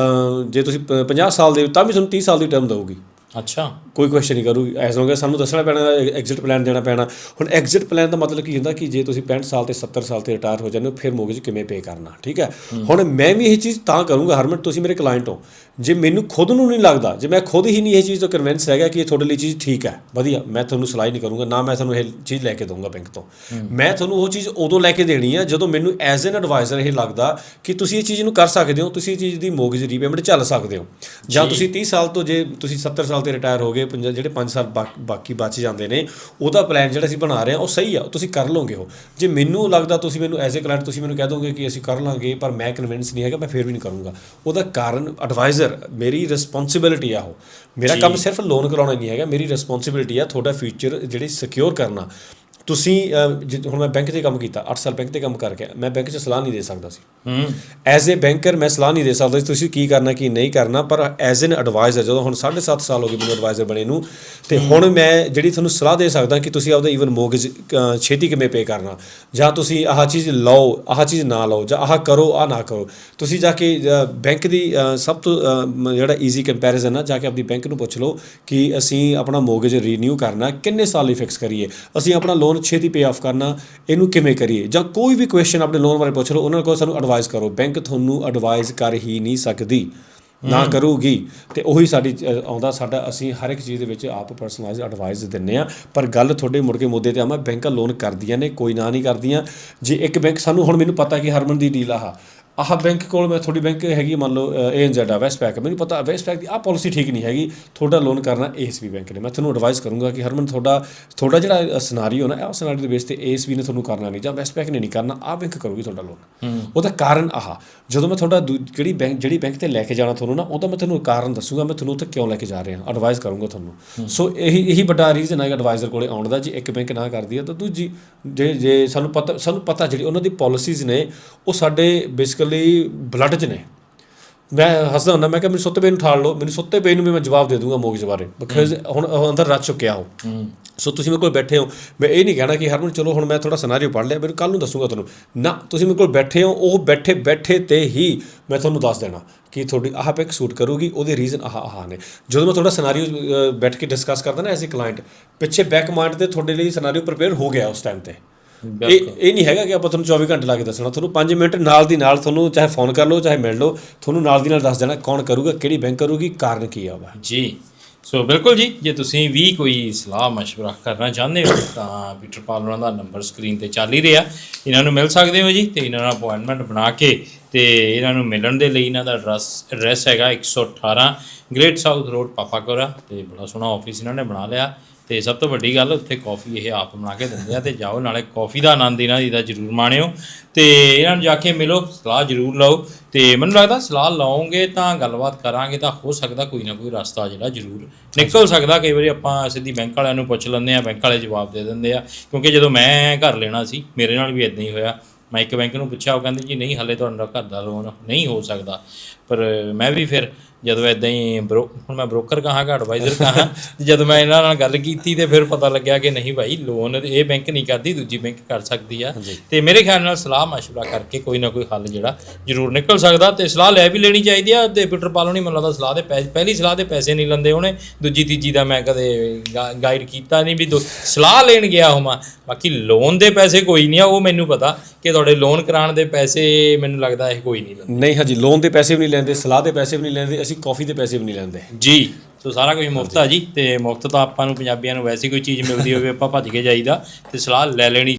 ਜੇ ਤੁਸੀਂ ਪ- 50 ਸਾਲ ਦੇ, ਤਾਂ ਵੀ ਤੁਹਾਨੂੰ 30 ਸਾਲ ਦੀ ਟਰਮ ਦਊਗੀ। ਅੱਛਾ। ਕੋਈ ਕੁਐਸਚਨ ਨਹੀਂ ਕਰੂਗੀ ਐਸ ਲੌਂਗ ਸਾਨੂੰ ਦੱਸਣਾ ਪੈਣਾ ਐਗਜ਼ਿਟ ਪਲਾਨ ਦੇਣਾ ਪੈਣਾ। ਹੁਣ ਐਗਜ਼ਿਟ ਪਲਾਨ ਦਾ ਮਤਲਬ ਕੀ ਹੁੰਦਾ ਕਿ ਜੇ ਤੁਸੀਂ 65 ਸਾਲ ਤੇ 70 ਸਾਲ ਤੇ ਰਿਟਾਇਰ ਹੋ ਜਾਂਦੇ ਹੋ ਫਿਰ ਮੋਗੇਜ ਕਿਵੇਂ ਪੇ ਕਰਨਾ ਠੀਕ ਹੈ? ਹੁਣ ਮੈਂ ਵੀ ਇਹ ਚੀਜ਼ ਤਾਂ ਕਰੂੰਗਾ ਹਰਮਨ ਤੁਸੀਂ ਮੇਰੇ ਕਲਾਇੰਟ ਹੋ। ਜੇ ਮੈਨੂੰ ਖੁਦ ਨੂੰ ਨਹੀਂ ਲੱਗਦਾ ਜੇ ਮੈਂ ਖੁਦ ਹੀ ਨਹੀਂ ਇਹ ਚੀਜ਼ ਤੋਂ ਕਨਵਿੰਸ ਹੈਗਾ ਕਿ ਇਹ ਤੁਹਾਡੇ ਲਈ ਚੀਜ਼ ਠੀਕ ਹੈ ਵਧੀਆ ਮੈਂ ਤੁਹਾਨੂੰ ਸਲਾਹ ਹੀ ਨਹੀਂ ਕਰੂੰਗਾ ਨਾ ਮੈਂ ਤੁਹਾਨੂੰ ਇਹ ਚੀਜ਼ ਲੈ ਕੇ ਦਊਂਗਾ ਬੈਂਕ ਤੋਂ। ਮੈਂ ਤੁਹਾਨੂੰ ਉਹ ਚੀਜ਼ ਉਦੋਂ ਲੈ ਕੇ ਦੇਣੀ ਆ ਜਦੋਂ ਮੈਨੂੰ ਐਜ਼ ਐਨ ਐਡਵਾਈਜ਼ਰ ਇਹ ਲੱਗਦਾ ਕਿ ਤੁਸੀਂ ਇਹ ਚੀਜ਼ ਨੂੰ ਕਰ ਸਕਦੇ ਹੋ ਤੁਸੀਂ ਇਹ ਚੀਜ਼ ਦੀ ਮੋਗੇਜ ਰੀਪੇਮੈਂਟ ਚੱਲ ਸਕਦੇ ਹੋ। ਜਾਂ ਤੁਸੀਂ 30 ਸਾਲ ਤੋਂ ਜੇ ਤੁਸੀਂ 70 ਸਾਲ ਤੇ ਰਿਟਾਇਰ ਹੋ ਗਏ ਪੰਜਾ- ਜਿਹੜੇ 5 ਸਾਲ ਬਾਕ- ਬਚ ਜਾਂਦੇ ਨੇ ਉਹਦਾ ਪਲਾਨ ਜਿਹੜਾ ਅਸੀਂ ਬਣਾ ਰਹੇ ਹਾਂ ਉਹ ਸਹੀ ਆ ਤੁਸੀਂ ਕਰ ਲਓਗੇ ਉਹ। ਜੇ ਮੈਨੂੰ ਲੱਗਦਾ ਤੁਸੀਂ ਮੈਨੂੰ ਐਜ਼ ਅ ਕਲਾਇੰਟ ਤੁਸੀਂ ਮੈਨੂੰ ਕਹਿ ਦੋਗੇ ਕਿ ਅਸੀਂ ਕਰ ਲਾਂਗੇ ਪਰ ਮੈਂ ਕਨਵਿੰਸ ਨਹੀਂ ਹੈਗਾ ਮੈਂ ਫਿਰ ਵੀ ਨਹੀਂ ਕਰੂੰਗਾ। ਉਹਦਾ ਕਾਰਨ ਐਡਵਾਈਜ਼ਰ ਮੇਰੀ ਰਿਸਪੌਂਸਿਬਿਲਟੀ ਆ ਉਹ। ਮੇਰਾ ਕੰਮ ਸਿਰਫ ਲੋਨ ਕਰਾਉਣਾ ਨਹੀਂ ਹੈਗਾ ਮੇਰੀ ਰਿਸਪੌਂਸਿਬਿਲਟੀ ਆ ਤੁਹਾਡਾ ਫਿਊਚਰ ਜਿਹੜੀ ਸਿਕਿਉਰ ਕਰਨਾ। ਤੁਸੀਂ ਜਿ- ਹੁਣ ਮੈਂ ਬੈਂਕ 'ਤੇ ਕੰਮ ਕੀਤਾ 8 ਸਾਲ ਬੈਂਕ 'ਤੇ ਕੰਮ ਕਰਕੇ ਆਇਆ। ਮੈਂ ਬੈਂਕ 'ਚ ਸਲਾਹ ਨਹੀਂ ਦੇ ਸਕਦਾ ਸੀ ਐਜ਼ ਅ ਬੈਂਕਰ ਮੈਂ ਸਲਾਹ ਨਹੀਂ ਦੇ ਸਕਦਾ ਸੀ ਤੁਸੀਂ ਕੀ ਕਰਨਾ ਕੀ ਨਹੀਂ ਕਰਨਾ ਪਰ ਐਜ਼ ਐਨ ਐਡਵਾਈਜ਼ਰ ਜਦੋਂ ਹੁਣ 7.5 ਸਾਲ ਹੋ ਗਏ ਮੈਨੂੰ ਐਡਵਾਈਜ਼ਰ ਬਣੇ ਨੂੰ ਤੇ ਹੁਣ ਮੈਂ ਜਿਹੜੀ ਤੁਹਾਨੂੰ ਸਲਾਹ ਦੇ ਸਕਦਾ ਕਿ ਤੁਸੀਂ ਆਪਦਾ ਈਵਨ ਮੋਗੇਜ ਛੇਤੀ ਕਿਵੇਂ ਪੇ ਕਰਨਾ ਜਾਂ ਤੁਸੀਂ ਆਹ ਚੀਜ਼ ਲਓ ਆਹ ਚੀਜ਼ ਨਾ ਲਓ ਜਾਂ ਆਹ ਕਰੋ ਆਹ ਨਾ ਕਰੋ ਤੁਸੀਂ ਜਾ ਕੇ ਬੈਂਕ ਦੀ ਅ, ਸਭ ਤੋਂ ਅ, ਮ- ਜਿਹੜਾ ਈਜ਼ੀ ਕੰਪੈਰੀਜ਼ਨ ਆ ਜਾ ਕੇ ਆਪਣੀ ਬੈਂਕ ਨੂੰ ਪੁੱਛ ਲਓ ਕਿ ਅਸੀਂ ਆਪਣਾ ਮੋਗੇਜ ਰੀਨਿਊ ਕਰਨਾ ਕਿੰਨੇ ਸਾਲ ਲਈ ਫਿਕਸ ਕਰੀਏ ਅਸੀਂ ਆਪਣਾ ਲੋਨ ਛੇਤੀ ਪੇ ਆਫ ਕਰਨਾ ਇਹਨੂੰ ਕਿਵੇਂ ਕਰੀਏ? ਜਾਂ ਕੋਈ ਵੀ ਕੁਐਸਚਨ ਆਪਣੇ ਲੋਨ ਬਾਰੇ ਪੁੱਛ ਲਓ ਉਹਨਾਂ ਕੋਲ ਸਾਨੂੰ ਐਡਵਾਈਸ ਕਰੋ। ਬੈਂਕ ਤੁਹਾਨੂੰ ਐਡਵਾਈਸ ਕਰ ਹੀ ਨਹੀਂ ਸਕਦੀ। ਨਾ ਕਰੂਗੀ। ਤੇ ਉਹੀ ਸਾਡੀ ਆਉਂਦਾ ਸਾਡਾ ਅਸੀਂ ਹਰ ਇੱਕ ਚੀਜ਼ ਦੇ ਵਿੱਚ ਆਪ ਪਰਸਨਲਾਈਜ਼ ਐਡਵਾਈਸ ਦਿੰਨੇ ਆ ਪਰ ਗੱਲ ਤੁਹਾਡੇ ਮੁੜ ਕੇ ਮੁੱਦੇ ਤੇ ਆਵਾਂ ਬੈਂਕਾਂ ਲੋਨ ਕਰਦੀਆਂ ਨੇ ਕੋਈ ਨਾ ਨਹੀਂ ਕਰਦੀਆਂ। ਜੇ ਇੱਕ ਬੈਂਕ ਸਾਨੂੰ ਹੁਣ ਮੈਨੂੰ ਪਤਾ ਕਿ ਹਰਮਨ ਦੀ ਡੀਲ ਆਹ ਆਹ ਬੈਂਕ ਕੋਲ ਮੈਂ ਤੁਹਾਡੀ ਬੈਂਕ ਹੈਗੀ ਮੰਨ ਲਓ ਏਐਨਜ਼ੈਡ ਆ ਵੈਸਟ ਮੈਨੂੰ ਪਤਾ ਵੈਸਟ ਦੀ ਆਹ ਪਾਲਿਸੀ ਠੀਕ ਨਹੀਂ ਹੈਗੀ। ਤੁਹਾਡਾ ਲੋਨ ਕਰਨਾ ਏਐਸਬੀ ਬੈਂਕ ਨੇ। ਮੈਂ ਤੁਹਾਨੂੰ ਐਡਵਾਈਸ ਕਰੂੰਗਾ ਕਿ ਹਰਮਨ ਤੁਹਾਡਾ ਤੁਹਾਡਾ ਜਿਹੜਾ ਸਿਨਾਰੀਓ ਨਾ ਆਹ ਸਿਨਾਰੀਓ ਦੇ ਬੇਸ ਤੇ ਏਐਸਬੀ ਨੇ ਤੁਹਾਨੂੰ ਕਰਨਾ ਨਹੀਂ ਜਾਂ ਵੈਸਟ ਬੈਂਕ ਨੇ ਨਹੀਂ ਕਰਨਾ ਆਹ ਬੈਂਕ ਕਰੂਗੀ ਤੁਹਾਡਾ ਲੋਨ ਉਹਦਾ ਕਾਰਨ ਆਹ ਜਦੋਂ ਮੈਂ ਤੁਹਾਡਾ ਜਿਹੜੀ ਬੈਂਕ ਜਿਹੜੀ ਬੈਂਕ ਤੇ ਲੈ ਕੇ ਜਾਣਾ ਤੁਹਾਨੂੰ ਨਾ ਉਹਦਾ ਮੈਂ ਤੁਹਾਨੂੰ ਕਾਰਨ ਦੱਸੂਗਾ ਮੈਂ ਤੁਹਾਨੂੰ ਉੱਥੇ ਕਿਉਂ ਲੈ ਕੇ ਜਾ ਰਿਹਾ ਐਡਵਾਈਸ ਕਰੂੰਗਾ ਤੁਹਾਨੂੰ। ਸੋ ਇਹੀ ਇਹੀ ਵੱਡਾ ਰੀਜ਼ਨ ਹੈ ਐਡਵਾਈਜ਼ਰ ਕੋਲੇ ਆਉਣ ਦਾ ਜੇ ਇੱਕ ਬੈਂਕ ਨਾ ਕਰਦੀ ਹੈ ਤਾਂ ਦੂਜੀ ਜੇ ਜੇ ਸਾਨੂੰ ਪਤਾ ਸਾਨੂੰ ਪਤਾ ਜਿਹੜੀ ਉਹਨਾਂ ਦੀ ਪਾਲਿਸੀਜ਼ ਨੇ ਉਹ ਸਾਡੇ ਬੇਸਿਕਲੀ ਬਲੱਡ 'ਚ ਨੇ। ਮੈਂ ਹੱਸਦਾ ਹੁੰਦਾ ਮੈਂ ਕਿਹਾ ਮੈਨੂੰ ਸੁੱਤੇ ਪਏ ਨੂੰ ਠਾਲ ਲਓ ਮੈਨੂੰ ਸੁੱਤੇ ਪਏ ਨੂੰ ਵੀ ਮੈਂ ਜਵਾਬ ਦੇ ਦੂੰਗਾ ਮੋਗਜ ਬਾਰੇ ਬਿਕਾਜ਼ ਹੁਣ ਉਹ ਅੰਦਰ ਰਚ ਚੁੱਕਿਆ ਹੋ। ਸੋ ਤੁਸੀਂ ਮੇਰੇ ਕੋਲ ਬੈਠੇ ਹੋ। ਮੈਂ ਇਹ ਨਹੀਂ ਕਹਿਣਾ ਕਿ ਹਰਮਨ ਚਲੋ ਹੁਣ ਮੈਂ ਥੋੜਾ ਸਿਨਾਰੀਓ ਪੜ੍ਹ ਲਿਆ ਮੈਨੂੰ ਕੱਲ ਨੂੰ ਦੱਸੂਗਾ ਤੁਹਾਨੂੰ। ਨਾ ਤੁਸੀਂ ਮੇਰੇ ਕੋਲ ਬੈਠੇ ਹੋ ਉਹ ਬੈਠੇ ਬੈਠੇ ਤੇ ਹੀ ਮੈਂ ਤੁਹਾਨੂੰ ਦੱਸ ਦੇਣਾ ਕਿ ਤੁਹਾਡੀ ਆਹ ਪੈਕ ਸੂਟ ਕਰੂਗੀ ਉਹਦੇ ਰੀਜ਼ਨ ਆਹ ਆਹ ਨੇ। ਜਦੋਂ ਮੈਂ ਤੁਹਾਡਾ ਸਿਨਾਰੀਓ ਬੈਠ ਕੇ ਡਿਸਕਸ ਕਰਦਾ ਨਾ ਐਜ਼ ਅ ਕਲਾਇੰਟ ਪਿੱਛੇ ਬੈਕ ਮਾਈਂਡ ਤੇ ਤੁਹਾਡੇ ਲਈ ਸਿਨਾਰੀਓ ਪ੍ਰਿਪੇਅਰ ਹੋ ਗਿਆ ਉਸ ਟਾਈਮ ਤੇ। ਇਹ ਇਹ ਨਹੀਂ ਹੈਗਾ ਕਿ ਆਪਾਂ ਤੁਹਾਨੂੰ 24 ਘੰਟੇ ਲਾ ਕੇ ਦੱਸਣਾ ਤੁਹਾਨੂੰ 5 ਮਿੰਟ ਨਾਲ ਦੀ ਨਾਲ ਤੁਹਾਨੂੰ ਚਾਹੇ ਫੋਨ ਕਰ ਲਓ ਚਾਹੇ ਮਿਲ ਲਓ ਤੁਹਾਨੂੰ ਨਾਲ ਦੀ ਨਾਲ ਦੱਸ ਦੇਣਾ ਕੌਣ ਕਰੂਗਾ ਕਿਹੜੀ ਬੈਂਕ ਕਰੂਗੀ ਕਾਰਨ ਕੀ ਆ ਉਹਦਾ ਜੀ ਸੋ ਬਿਲਕੁਲ ਜੀ ਜੇ ਤੁਸੀਂ ਵੀ ਕੋਈ ਸਲਾਹ مشورہ ਕਰਨਾ ਚਾਹੁੰਦੇ ਹੋ ਤਾਂ ਪੀਟਰ ਪਾਲ ਉਹਨਾਂ ਦਾ ਨੰਬਰ ਸਕਰੀਨ ਤੇ ਚੱਲ ਹੀ ਰਿਹਾ ਇਹਨਾਂ ਨੂੰ ਮਿਲ ਸਕਦੇ ਹੋ ਜੀ ਤੇ ਇਹਨਾਂ ਨਾਲ ਅਪਾਇੰਟਮੈਂਟ ਬਣਾ ਕੇ ਤੇ ਇਹਨਾਂ ਨੂੰ ਮਿਲਣ ਦੇ ਲਈ ਇਹਨਾਂ ਦਾ ਐਡਰੈਸ ਐਡਰੈਸ ਹੈਗਾ 118 ਗ੍ਰੇਟ ਸਾਊਥ ਰੋਡ ਪਾਪਾਕੋਰਾ ਤੇ ਬੜਾ ਸੋਹਣਾ ਆਫਿਸ ਇਹਨਾਂ ਨੇ ਬਣਾ ਲਿਆ ਤੇ ਸਭ ਤੋਂ ਵੱਡੀ ਗੱਲ ਉੱਥੇ ਕਾਫੀ ਇਹ ਆਪ ਬਣਾ ਕੇ ਦਿੰਦੇ ਆ ਤੇ ਜਾਓ, ਨਾਲੇ ਕਾਫੀ ਦਾ ਆਨੰਦ ਇਹਨਾਂ ਦੀ ਦਾ ਜ਼ਰੂਰ ਮਾਣਿਓ। ਤੇ ਇਹਨਾਂ ਨੂੰ ਜਾ ਕੇ ਮਿਲੋ, ਸਲਾਹ ਜ਼ਰੂਰ ਲਓ। ਤੇ ਮੈਨੂੰ ਲੱਗਦਾ ਸਲਾਹ ਲਓਗੇ ਤਾਂ ਗੱਲਬਾਤ ਕਰਾਂਗੇ ਤਾਂ ਹੋ ਸਕਦਾ ਕੋਈ ਨਾ ਕੋਈ ਰਸਤਾ ਜਿਹੜਾ ਜ਼ਰੂਰ ਨਿਕਲ ਸਕਦਾ। ਕਈ ਵਾਰੀ ਆਪਾਂ ਸਿੱਧੀ ਬੈਂਕ ਵਾਲਿਆਂ ਨੂੰ ਪੁੱਛ ਲੈਂਦੇ ਆ ਬੈਂਕ ਵਾਲੇ ਜਵਾਬ ਦੇ ਦਿੰਦੇ ਆ। ਕਿਉਂਕਿ ਜਦੋਂ ਮੈਂ ਘਰ ਲੈਣਾ ਸੀ, ਮੇਰੇ ਨਾਲ ਵੀ ਇਦਾਂ ਹੀ ਹੋਇਆ। ਮੈਂ ਇੱਕ ਬੈਂਕ ਨੂੰ ਪੁੱਛਿਆ, ਉਹ ਕਹਿੰਦੇ ਜੀ, ਨਹੀਂ, ਹਲੇ ਤੁਹਾਡਾ ਘਰ ਦਾ ਲੋਨ ਨਹੀਂ ਹੋ ਸਕਦਾ। ਪਰ ਮੈਂ ਵੀ ਫਿਰ ਜਦੋਂ ਇਦਾਂ ਹੀ ਬਰੋ ਹੁਣ ਮੈਂ ਬ੍ਰੋਕਰ ਕਹਾਂਗਾ ਐਡਵਾਈਜ਼ਰ ਕਹਾਂ ਜਦੋਂ ਮੈਂ ਇਹਨਾਂ ਨਾਲ ਗੱਲ ਕੀਤੀ ਤੇ ਫਿਰ ਪਤਾ ਲੱਗਿਆ ਕਿ ਨਹੀਂ ਭਾਈ ਲੋਨ ਇਹ ਬੈਂਕ ਨਹੀਂ ਕਰਦੀ ਦੂਜੀ ਬੈਂਕ ਕਰ ਸਕਦੀ ਆ ਤੇ ਮੇਰੇ ਖਿਆਲ ਨਾਲ ਸਲਾਹ مشورہ ਕਰਕੇ ਕੋਈ ਨਾ ਕੋਈ ਹੱਲ ਜਿਹੜਾ ਜ਼ਰੂਰ ਨਿਕਲ ਸਕਦਾ ਤੇ ਸਲਾਹ ਲੈ ਵੀ ਲੈਣੀ ਚਾਹੀਦੀ ਆ ਤੇ ਪੀਟਰ ਪਾਲੋ ਨਹੀਂ ਮੈਨੂੰ ਲੱਗਦਾ ਸਲਾਹ ਦੇ ਪੈਸੇ ਪਹਿਲੀ ਸਲਾਹ ਦੇ ਪੈਸੇ ਨਹੀਂ ਲੈਂਦੇ ਉਹਨੇ ਦੂਜੀ ਤੀਜੀ ਦਾ ਮੈਂ ਕਦੇ ਗਾਈਡ ਕੀਤਾ ਨਹੀਂ ਵੀ ਦੋ- ਸਲਾਹ ਲੈਣ ਗਿਆ ਹੋਵਾਂ ਬਾਕੀ ਲੋਨ ਦੇ ਪੈਸੇ ਕੋਈ ਨਹੀਂ ਆ ਉਹ ਮੈਨੂੰ ਪਤਾ ਕਿ ਤੁਹਾਡੇ ਲੋਨ ਕਰਾਉਣ ਦੇ ਪੈਸੇ ਮੈਨੂੰ ਲੱਗਦਾ ਇਹ ਕੋਈ ਨਹੀਂ ਲੈਂਦਾ। ਨਹੀਂ ਹਾਂਜੀ ਲੋਨ ਦੇ ਪੈਸੇ ਵੀ ਨਹੀਂ ਲੈਂਦੇ ਸਲਾਹ ਦੇ ਪੈਸੇ ਵੀ ਨਹੀਂ ਲੈਂਦੇ ਅਸੀਂ ਕਾਫੀ ਦੇ ਪੈਸੇ ਵੀ ਨਹੀਂ ਲੈਂਦੇ। ਜੀ ਸੋ ਸਾਰਾ ਕੁਝ ਮੁਫਤ ਆ ਜੀ ਤੇ ਮੁਫਤ ਤਾਂ ਆਪਾਂ ਨੂੰ ਪੰਜਾਬੀਆਂ ਨੂੰ ਵੈਸੇ ਕੋਈ ਚੀਜ਼ ਮਿਲਦੀ ਹੋਵੇ ਆਪਾਂ ਭੱਜ ਕੇ ਜਾਈਦਾ ਤੇ ਸਲਾਹ ਲੈ ਲੈਣੀ